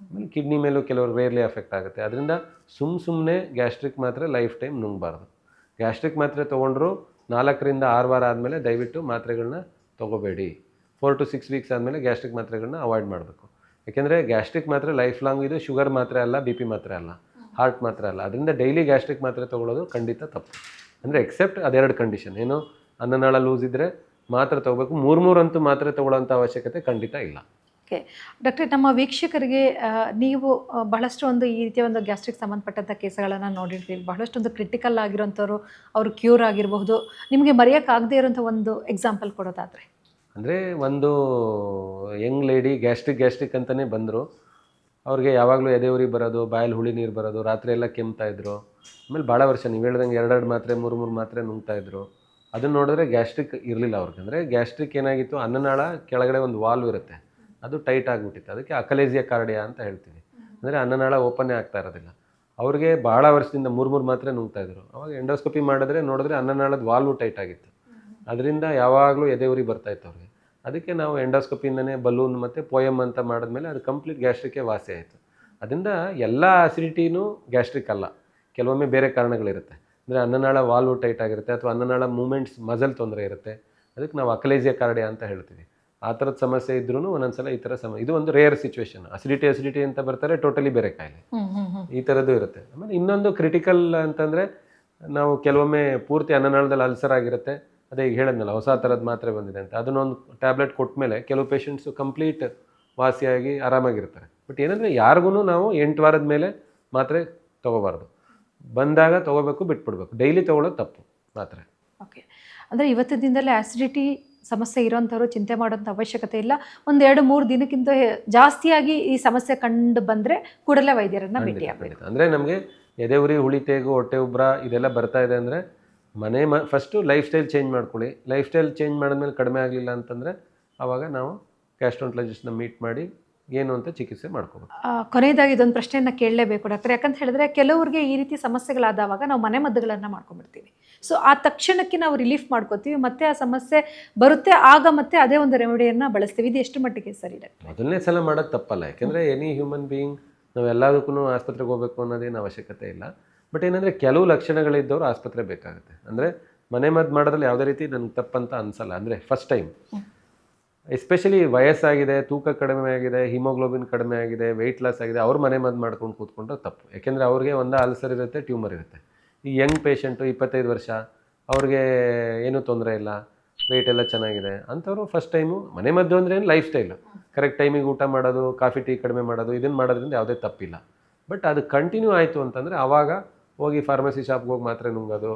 ಆಮೇಲೆ ಕಿಡ್ನಿ ಮೇಲೂ ಕೆಲವರು ರೇರ್ಲಿ ಎಫೆಕ್ಟ್ ಆಗುತ್ತೆ. ಅದರಿಂದ ಸುಮ್ಮ ಸುಮ್ಮನೆ ಗ್ಯಾಸ್ಟ್ರಿಕ್ ಮಾತ್ರೆ ಲೈಫ್ ಟೈಮ್ ನುಂಗಬಾರ್ದು. ಗ್ಯಾಸ್ಟ್ರಿಕ್ ಮಾತ್ರೆ ತೊಗೊಂಡ್ರು ನಾಲ್ಕರಿಂದ ಆರು ವಾರ ಆದಮೇಲೆ ದಯವಿಟ್ಟು ಮಾತ್ರೆಗಳನ್ನ ತೊಗೋಬೇಡಿ. ಫೋರ್ ಟು ಸಿಕ್ಸ್ ವೀಕ್ಸ್ ಆದಮೇಲೆ ಗ್ಯಾಸ್ಟ್ರಿಕ್ ಮಾತ್ರೆಗಳನ್ನ ಅವಾಯ್ಡ್ ಮಾಡಬೇಕು. ಯಾಕೆಂದರೆ ಗ್ಯಾಸ್ಟ್ರಿಕ್ ಮಾತ್ರೆ ಲೈಫ್ ಲಾಂಗ್ ಇದು ಶುಗರ್ ಮಾತ್ರೆ ಅಲ್ಲ ಬಿ ಪಿ ಮಾತ್ರೆ ಅಲ್ಲ ಹಾರ್ಟ್ ಮಾತ್ರೆ ಅಲ್ಲ. ಅದರಿಂದ ಡೈಲಿ ಗ್ಯಾಸ್ಟ್ರಿಕ್ ಮಾತ್ರೆ ತೊಗೊಳ್ಳೋದು ಖಂಡಿತ ತಪ್ಪು. ಅಂದರೆ ಎಕ್ಸೆಪ್ಟ್ ಅದೆರಡು ಕಂಡೀಷನ್ ಏನು? ಅನ್ನನಾಳ ಲೂಸ್ ಇದ್ದರೆ ಮಾತ್ರೆ ತೊಗೋಬೇಕು. ಮೂರು ಮೂರಂತೂ ಮಾತ್ರೆ ತೊಗೊಳ್ಳೋಂಥ ಅವಶ್ಯಕತೆ ಖಂಡಿತ ಇಲ್ಲ. ಓಕೆ ಡಾಕ್ಟರ್ ನಮ್ಮ ವೀಕ್ಷಕರಿಗೆ ನೀವು ಬಹಳಷ್ಟು ಒಂದು ಈ ರೀತಿಯ ಒಂದು ಗ್ಯಾಸ್ಟ್ರಿಕ್ ಸಂಬಂಧಪಟ್ಟಂಥ ಕೇಸ್ಗಳನ್ನು ನೋಡಿರ್ತೀವಿ ಬಹಳಷ್ಟು ಒಂದು ಕ್ರಿಟಿಕಲ್ ಆಗಿರೋಂಥವ್ರು, ಅವರು ಕ್ಯೂರ್ ಆಗಿರಬಹುದು. ನಿಮಗೆ ಮರೆಯೋಕ್ಕಾಗದೇ ಇರೋಂಥ ಒಂದು ಎಕ್ಸಾಂಪಲ್ ಕೊಡೋದಾದರೆ. ಅಂದರೆ ಒಂದು ಯಂಗ್ ಲೇಡಿ ಗ್ಯಾಸ್ಟ್ರಿಕ್ ಗ್ಯಾಸ್ಟ್ರಿಕ್ ಅಂತಲೇ ಬಂದರು. ಅವ್ರಿಗೆ ಯಾವಾಗಲೂ ಎದೆ ಬರೋದು, ಬಾಯಲ್ಲಿ ಹುಳಿ ನೀರು ಬರೋದು, ರಾತ್ರಿ ಎಲ್ಲ ಕೆಮ್ತಾಯಿದ್ರು ಆಮೇಲೆ ಭಾಳ ವರ್ಷ ನೀವು ಹೇಳ್ದಂಗೆ ಎರಡೆರಡು ಮಾತ್ರೆ, ಮೂರು ಮೂರು ಮಾತ್ರೆ ನುಂಗ್ತಾಯಿದ್ರು ಅದನ್ನು ಅದನ್ನ ನೋಡಿದ್ರೆ ಗ್ಯಾಸ್ಟ್ರಿಕ್ ಇರಲಿಲ್ಲ ಅವ್ರಿಗೆ. ಅಂದರೆ ಗ್ಯಾಸ್ಟ್ರಿಕ್ ಏನಾಗಿತ್ತು, ಅನ್ನನಾಳ ಕೆಳಗಡೆ ಒಂದು ವಾಲ್ವ್ ಇರುತ್ತೆ. ಅದು ಟೈಟ್ ಆಗಿಬಿಟ್ಟಿತ್ತು. ಅದಕ್ಕೆ ಅಕಲೇಜಿಯ ಕಾರ್ಡಿಯಾ ಅಂತ ಹೇಳ್ತೀವಿ. ಅಂದರೆ ಅನ್ನನಾಳ ಓಪನ್ನೇ ಆಗ್ತಾ ಇರೋದಿಲ್ಲ. ಅವ್ರಿಗೆ ಭಾಳ ವರ್ಷದಿಂದ ಮೂರು ಮೂರು ಮಾತ್ರೆ ನುಂಗ್ತಾಯಿದ್ರು ಅವಾಗ ಎಂಡೋಸ್ಕೋಪಿ ಮಾಡಿದ್ರೆ ನೋಡಿದ್ರೆ ಅನ್ನನಾಳದ ವಾಲ್ವು ಟೈಟ್ ಆಗಿತ್ತು. ಅದರಿಂದ ಯಾವಾಗಲೂ ಎದೆ ಉರಿ ಬರ್ತಾ ಇತ್ತು ಅವ್ರಿಗೆ. ಅದಕ್ಕೆ ನಾವು ಎಂಡೋಸ್ಕೋಪಿಯಿಂದನೇ ಬಲೂನ್ ಮತ್ತು ಪೋಯಮ್ ಅಂತ ಮಾಡಿದ್ಮೇಲೆ ಅದು ಕಂಪ್ಲೀಟ್ ಗ್ಯಾಸ್ಟ್ರಿಕ್ಕೆ ವಾಸಿ ಆಯಿತು. ಅದರಿಂದ ಎಲ್ಲ ಅಸಿಡಿಟಿನೂ ಗ್ಯಾಸ್ಟ್ರಿಕ್ ಅಲ್ಲ. ಕೆಲವೊಮ್ಮೆ ಬೇರೆ ಕಾರಣಗಳಿರುತ್ತೆ. ಅಂದರೆ ಅನ್ನನಾಳ ವಾಲ್ವು ಟೈಟ್ ಆಗಿರುತ್ತೆ ಅಥವಾ ಅನ್ನನಾಳ ಮೂಮೆಂಟ್ಸ್ ಮಜಲ್ ತೊಂದರೆ ಇರುತ್ತೆ. ಅದಕ್ಕೆ ನಾವು ಅಕಲೇಜಿಯ ಕಾರ್ಡಿಯಾ ಅಂತ ಹೇಳ್ತೀವಿ. ಆ ಥರದ ಸಮಸ್ಯೆ ಇದ್ರೂ ಒಂದೊಂದ್ಸಲ ಈ ಥರ ಸಮ ಇದು ಒಂದು ರೇರ್ ಸಿಚುವೇಶನ್ ಅಸಿಡಿಟಿ ಅಸಿಡಿಟಿ ಅಂತ ಬರ್ತಾರೆ ಟೋಟಲಿ ಬೇರೆ ಕಾಯಿಲೆ. ಈ ಥರದ್ದು ಇರುತ್ತೆ. ಆಮೇಲೆ ಇನ್ನೊಂದು ಕ್ರಿಟಿಕಲ್ ಅಂತಂದರೆ ನಾವು ಕೆಲವೊಮ್ಮೆ ಪೂರ್ತಿ ಅನ್ನನಾಳದಲ್ಲಿ ಅಲ್ಸರ್ ಆಗಿರುತ್ತೆ ಅದೇ ಈಗ ಹೇಳಿದ್ನಲ್ಲ ಹೊಸ ಥರದ ಮಾತ್ರೆ ಬಂದಿದೆ ಅಂತ. ಅದನ್ನೊಂದು ಟ್ಯಾಬ್ಲೆಟ್ ಕೊಟ್ಟ ಮೇಲೆ ಕೆಲವು ಪೇಷಂಟ್ಸು ಕಂಪ್ಲೀಟ್ ವಾಸಿಯಾಗಿ ಆರಾಮಾಗಿರ್ತಾರೆ. ಬಟ್ ಏನಂದರೆ ಯಾರಿಗೂ ನಾವು ಎಂಟು ವಾರದ ಮೇಲೆ ಮಾತ್ರೆ ತೊಗೋಬಾರ್ದು. ಬಂದಾಗ ತೊಗೋಬೇಕು ಬಿಟ್ಬಿಡ್ಬೇಕು. ಡೈಲಿ ತೊಗೊಳ್ಳೋದು ತಪ್ಪು ಮಾತ್ರೆ. ಓಕೆ ಅಂದರೆ ಇವತ್ತಿನ ದಿನದಲ್ಲೇ ಆ್ಯಸಿಡಿಟಿ ಸಮಸ್ಯೆ ಇರೋಂಥವ್ರು ಚಿಂತೆ ಮಾಡೋಂಥ ಅವಶ್ಯಕತೆ ಇಲ್ಲ. ಒಂದು ಎರಡು ಮೂರು ದಿನಕ್ಕಿಂತ ಜಾಸ್ತಿಯಾಗಿ ಈ ಸಮಸ್ಯೆ ಕಂಡು ಬಂದರೆ ಕೂಡಲೇ ವೈದ್ಯರನ್ನು ಭೇಟಿ ಆಗಬೇಕು. ಅಂದರೆ ನಮಗೆ ಎದೆ ಉರಿ ಹುಳಿ ತೇಗು ಹೊಟ್ಟೆ ಉಬ್ರ ಇದೆಲ್ಲ ಬರ್ತಾ ಇದೆ ಅಂದರೆ ಮನೆ ಮ ಫಸ್ಟು ಲೈಫ್ ಸ್ಟೈಲ್ ಚೇಂಜ್ ಮಾಡ್ಕೊಳ್ಳಿ. ಲೈಫ್ ಸ್ಟೈಲ್ ಚೇಂಜ್ ಮಾಡಿದ್ಮೇಲೆ ಕಡಿಮೆ ಆಗಲಿಲ್ಲ ಅಂತಂದರೆ ಆವಾಗ ನಾವು ಗ್ಯಾಸ್ಟ್ರೋಂಟ್ಲಜಿಸ್ಟ್ನ ಮೀಟ್ ಮಾಡಿ ಏನು ಅಂತ ಚಿಕಿತ್ಸೆ ಮಾಡ್ಕೋಬೇಕು. ಕೊನೆಯದಾಗಿ ಇದೊಂದು ಪ್ರಶ್ನೆಯನ್ನು ಕೇಳಲೇಬೇಕು ಡಾಕ್ಟರ್. ಯಾಕಂತ ಹೇಳಿದ್ರೆ ಕೆಲವ್ರಿಗೆ ಈ ರೀತಿ ಸಮಸ್ಯೆಗಳಾದವಾಗ ನಾವು ಮನೆ ಮದ್ದುಗಳನ್ನು ಮಾಡ್ಕೊಂಡ್ಬಿಡ್ತೀವಿ. ಸೊ ಆ ತಕ್ಷಣಕ್ಕೆ ನಾವು ರಿಲೀಫ್ ಮಾಡ್ಕೋತೀವಿ. ಮತ್ತೆ ಆ ಸಮಸ್ಯೆ ಬರುತ್ತೆ ಆಗ ಮತ್ತೆ ಅದೇ ಒಂದು ರೆಮಿಡಿಯನ್ನು ಬಳಸ್ತೀವಿ. ಇದು ಎಷ್ಟು ಮಟ್ಟಿಗೆ ಸರಿ ಡಾಕ್ಟರ್? ಮೊದಲನೇ ಸಲ ಮಾಡೋದು ತಪ್ಪಲ್ಲ. ಯಾಕೆಂದರೆ ಎನಿ ಹ್ಯೂಮನ್ ಬೀಯಿಂಗ್ ನಾವು ಎಲ್ಲದಕ್ಕೂ ಆಸ್ಪತ್ರೆಗೆ ಹೋಗಬೇಕು ಅನ್ನೋದೇನು ಅವಶ್ಯಕತೆ ಇಲ್ಲ. ಬಟ್ ಏನಂದರೆ ಕೆಲವು ಲಕ್ಷಣಗಳಿದ್ದವರು ಆಸ್ಪತ್ರೆ ಬೇಕಾಗುತ್ತೆ. ಅಂದರೆ ಮನೆ ಮದ್ದು ಮಾಡೋದ್ರಲ್ಲಿ ಯಾವುದೇ ರೀತಿ ನನಗೆ ತಪ್ಪಂತ ಅನಿಸಲ್ಲ. ಅಂದರೆ ಫಸ್ಟ್ ಟೈಮ್ ಎಸ್ಪೆಷಲಿ ವಯಸ್ಸಾಗಿದೆ, ತೂಕ ಕಡಿಮೆ ಆಗಿದೆ ಹಿಮೋಗ್ಲೋಬಿನ್ ಕಡಿಮೆ ಆಗಿದೆ ವೆಯ್ಟ್ ಲಾಸ್ ಆಗಿದೆ, ಅವ್ರ ಮನೆ ಮದ್ದು ಮಾಡ್ಕೊಂಡು ಕೂತ್ಕೊಂಡ್ರೆ ತಪ್ಪು. ಯಾಕೆಂದರೆ ಅವ್ರಿಗೆ ಒಂದು ಅಲ್ಸರ್ ಇರುತ್ತೆ ಟ್ಯೂಮರ್ ಇರುತ್ತೆ. ಈ ಯಂಗ್ ಪೇಷಂಟು ಇಪ್ಪತ್ತೈದು ವರ್ಷ, ಅವ್ರಿಗೆ ಏನೂ ತೊಂದರೆ ಇಲ್ಲ ವೆಯ್ಟ್ ಎಲ್ಲ ಚೆನ್ನಾಗಿದೆ ಅಂಥವ್ರು ಫಸ್ಟ್ ಟೈಮು ಮನೆ ಮದ್ದು ಅಂದರೆ ಏನು ಲೈಫ್ ಸ್ಟೈಲು ಕರೆಕ್ಟ್ ಟೈಮಿಗೆ ಊಟ ಮಾಡೋದು, ಕಾಫಿ, ಟೀ ಕಡಿಮೆ ಮಾಡೋದು ಇದನ್ನು ಮಾಡೋದ್ರಿಂದ ಯಾವುದೇ ತಪ್ಪಿಲ್ಲ. ಬಟ್ ಅದು ಕಂಟಿನ್ಯೂ ಆಯಿತು ಅಂತಂದರೆ ಆವಾಗ ಹೋಗಿ ಫಾರ್ಮಸಿ ಶಾಪ್ಗೆ ಹೋಗಿ ಮಾತ್ರೆ ನುಂಗೋದು.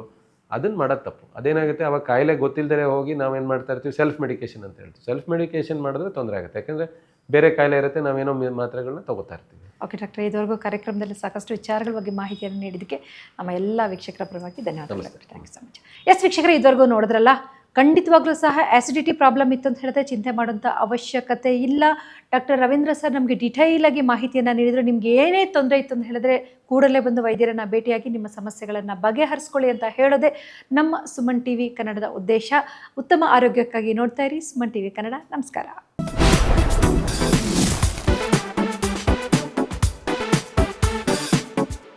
ಅದನ್ನು ಮಾಡೋದು ತಪ್ಪು. ಅದೇನಾಗುತ್ತೆ? ಅವಾಗ ಕಾಯಿಲೆ ಗೊತ್ತಿಲ್ಲದೆ ಹೋಗಿ ನಾವೇನು ಮಾಡ್ತಾ ಇರ್ತೀವಿ? ಸೆಲ್ಫ್ ಮೆಡಿಕೇಶನ್ ಅಂತ ಹೇಳ್ತೀವಿ. ಸೆಲ್ಫ್ ಮೆಡಿಕೇಶನ್ ಮಾಡಿದ್ರೆ ತೊಂದರೆ ಆಗುತ್ತೆ. ಯಾಕೆಂದರೆ ಬೇರೆ ಕಾಯಿಲೆ ಇರುತ್ತೆ ನಾವೇನೋ ಮಾತ್ರೆಗಳನ್ನ ತಗೋತಾ ಇರ್ತೀವಿ. ಓಕೆ ಡಾಕ್ಟರ್ ಇದುವರೆಗೂ ಕಾರ್ಯಕ್ರಮದಲ್ಲಿ ಸಾಕಷ್ಟು ವಿಚಾರಗಳ ಬಗ್ಗೆ ಮಾಹಿತಿಯನ್ನು ನೀಡಿದ್ದಕ್ಕೆ ನಮ್ಮ ಎಲ್ಲ ವೀಕ್ಷಕರ ಪರವಾಗಿ ಧನ್ಯವಾದಗಳು. Thank you so much yes ವೀಕ್ಷಕರು ಇದುವರೆಗೂ ನೋಡಿದ್ರಲ್ಲ? ಖಂಡಿತವಾಗ್ಲೂ ಸಹ ಆ್ಯಸಿಡಿಟಿ ಪ್ರಾಬ್ಲಮ್ ಇತ್ತು ಅಂತ ಹೇಳಿದ್ರೆ ಚಿಂತೆ ಮಾಡುವಂಥ ಅವಶ್ಯಕತೆ ಇಲ್ಲ. ಡಾಕ್ಟರ್ ರವೀಂದ್ರ ಸರ್ ನಮಗೆ ಡಿಟೈಲ್ ಆಗಿ ಮಾಹಿತಿಯನ್ನು ನೀಡಿದ್ರು. ನಿಮಗೆ ಏನೇ ತೊಂದರೆ ಇತ್ತು ಅಂತ ಹೇಳಿದ್ರೆ ಕೂಡಲೇ ಬಂದು ವೈದ್ಯರನ್ನ ಭೇಟಿಯಾಗಿ ನಿಮ್ಮ ಸಮಸ್ಯೆಗಳನ್ನು ಬಗೆಹರಿಸ್ಕೊಳ್ಳಿ ಅಂತ ಹೇಳೋದೆ ನಮ್ಮ ಸುಮನ್ ಟಿ ವಿ ಕನ್ನಡದ ಉದ್ದೇಶ. ಉತ್ತಮ ಆರೋಗ್ಯಕ್ಕಾಗಿ ನೋಡ್ತಾ ಇರಿ. ಸುಮನ್ ಟಿ ವಿ ಕನ್ನಡ, ನಮಸ್ಕಾರ.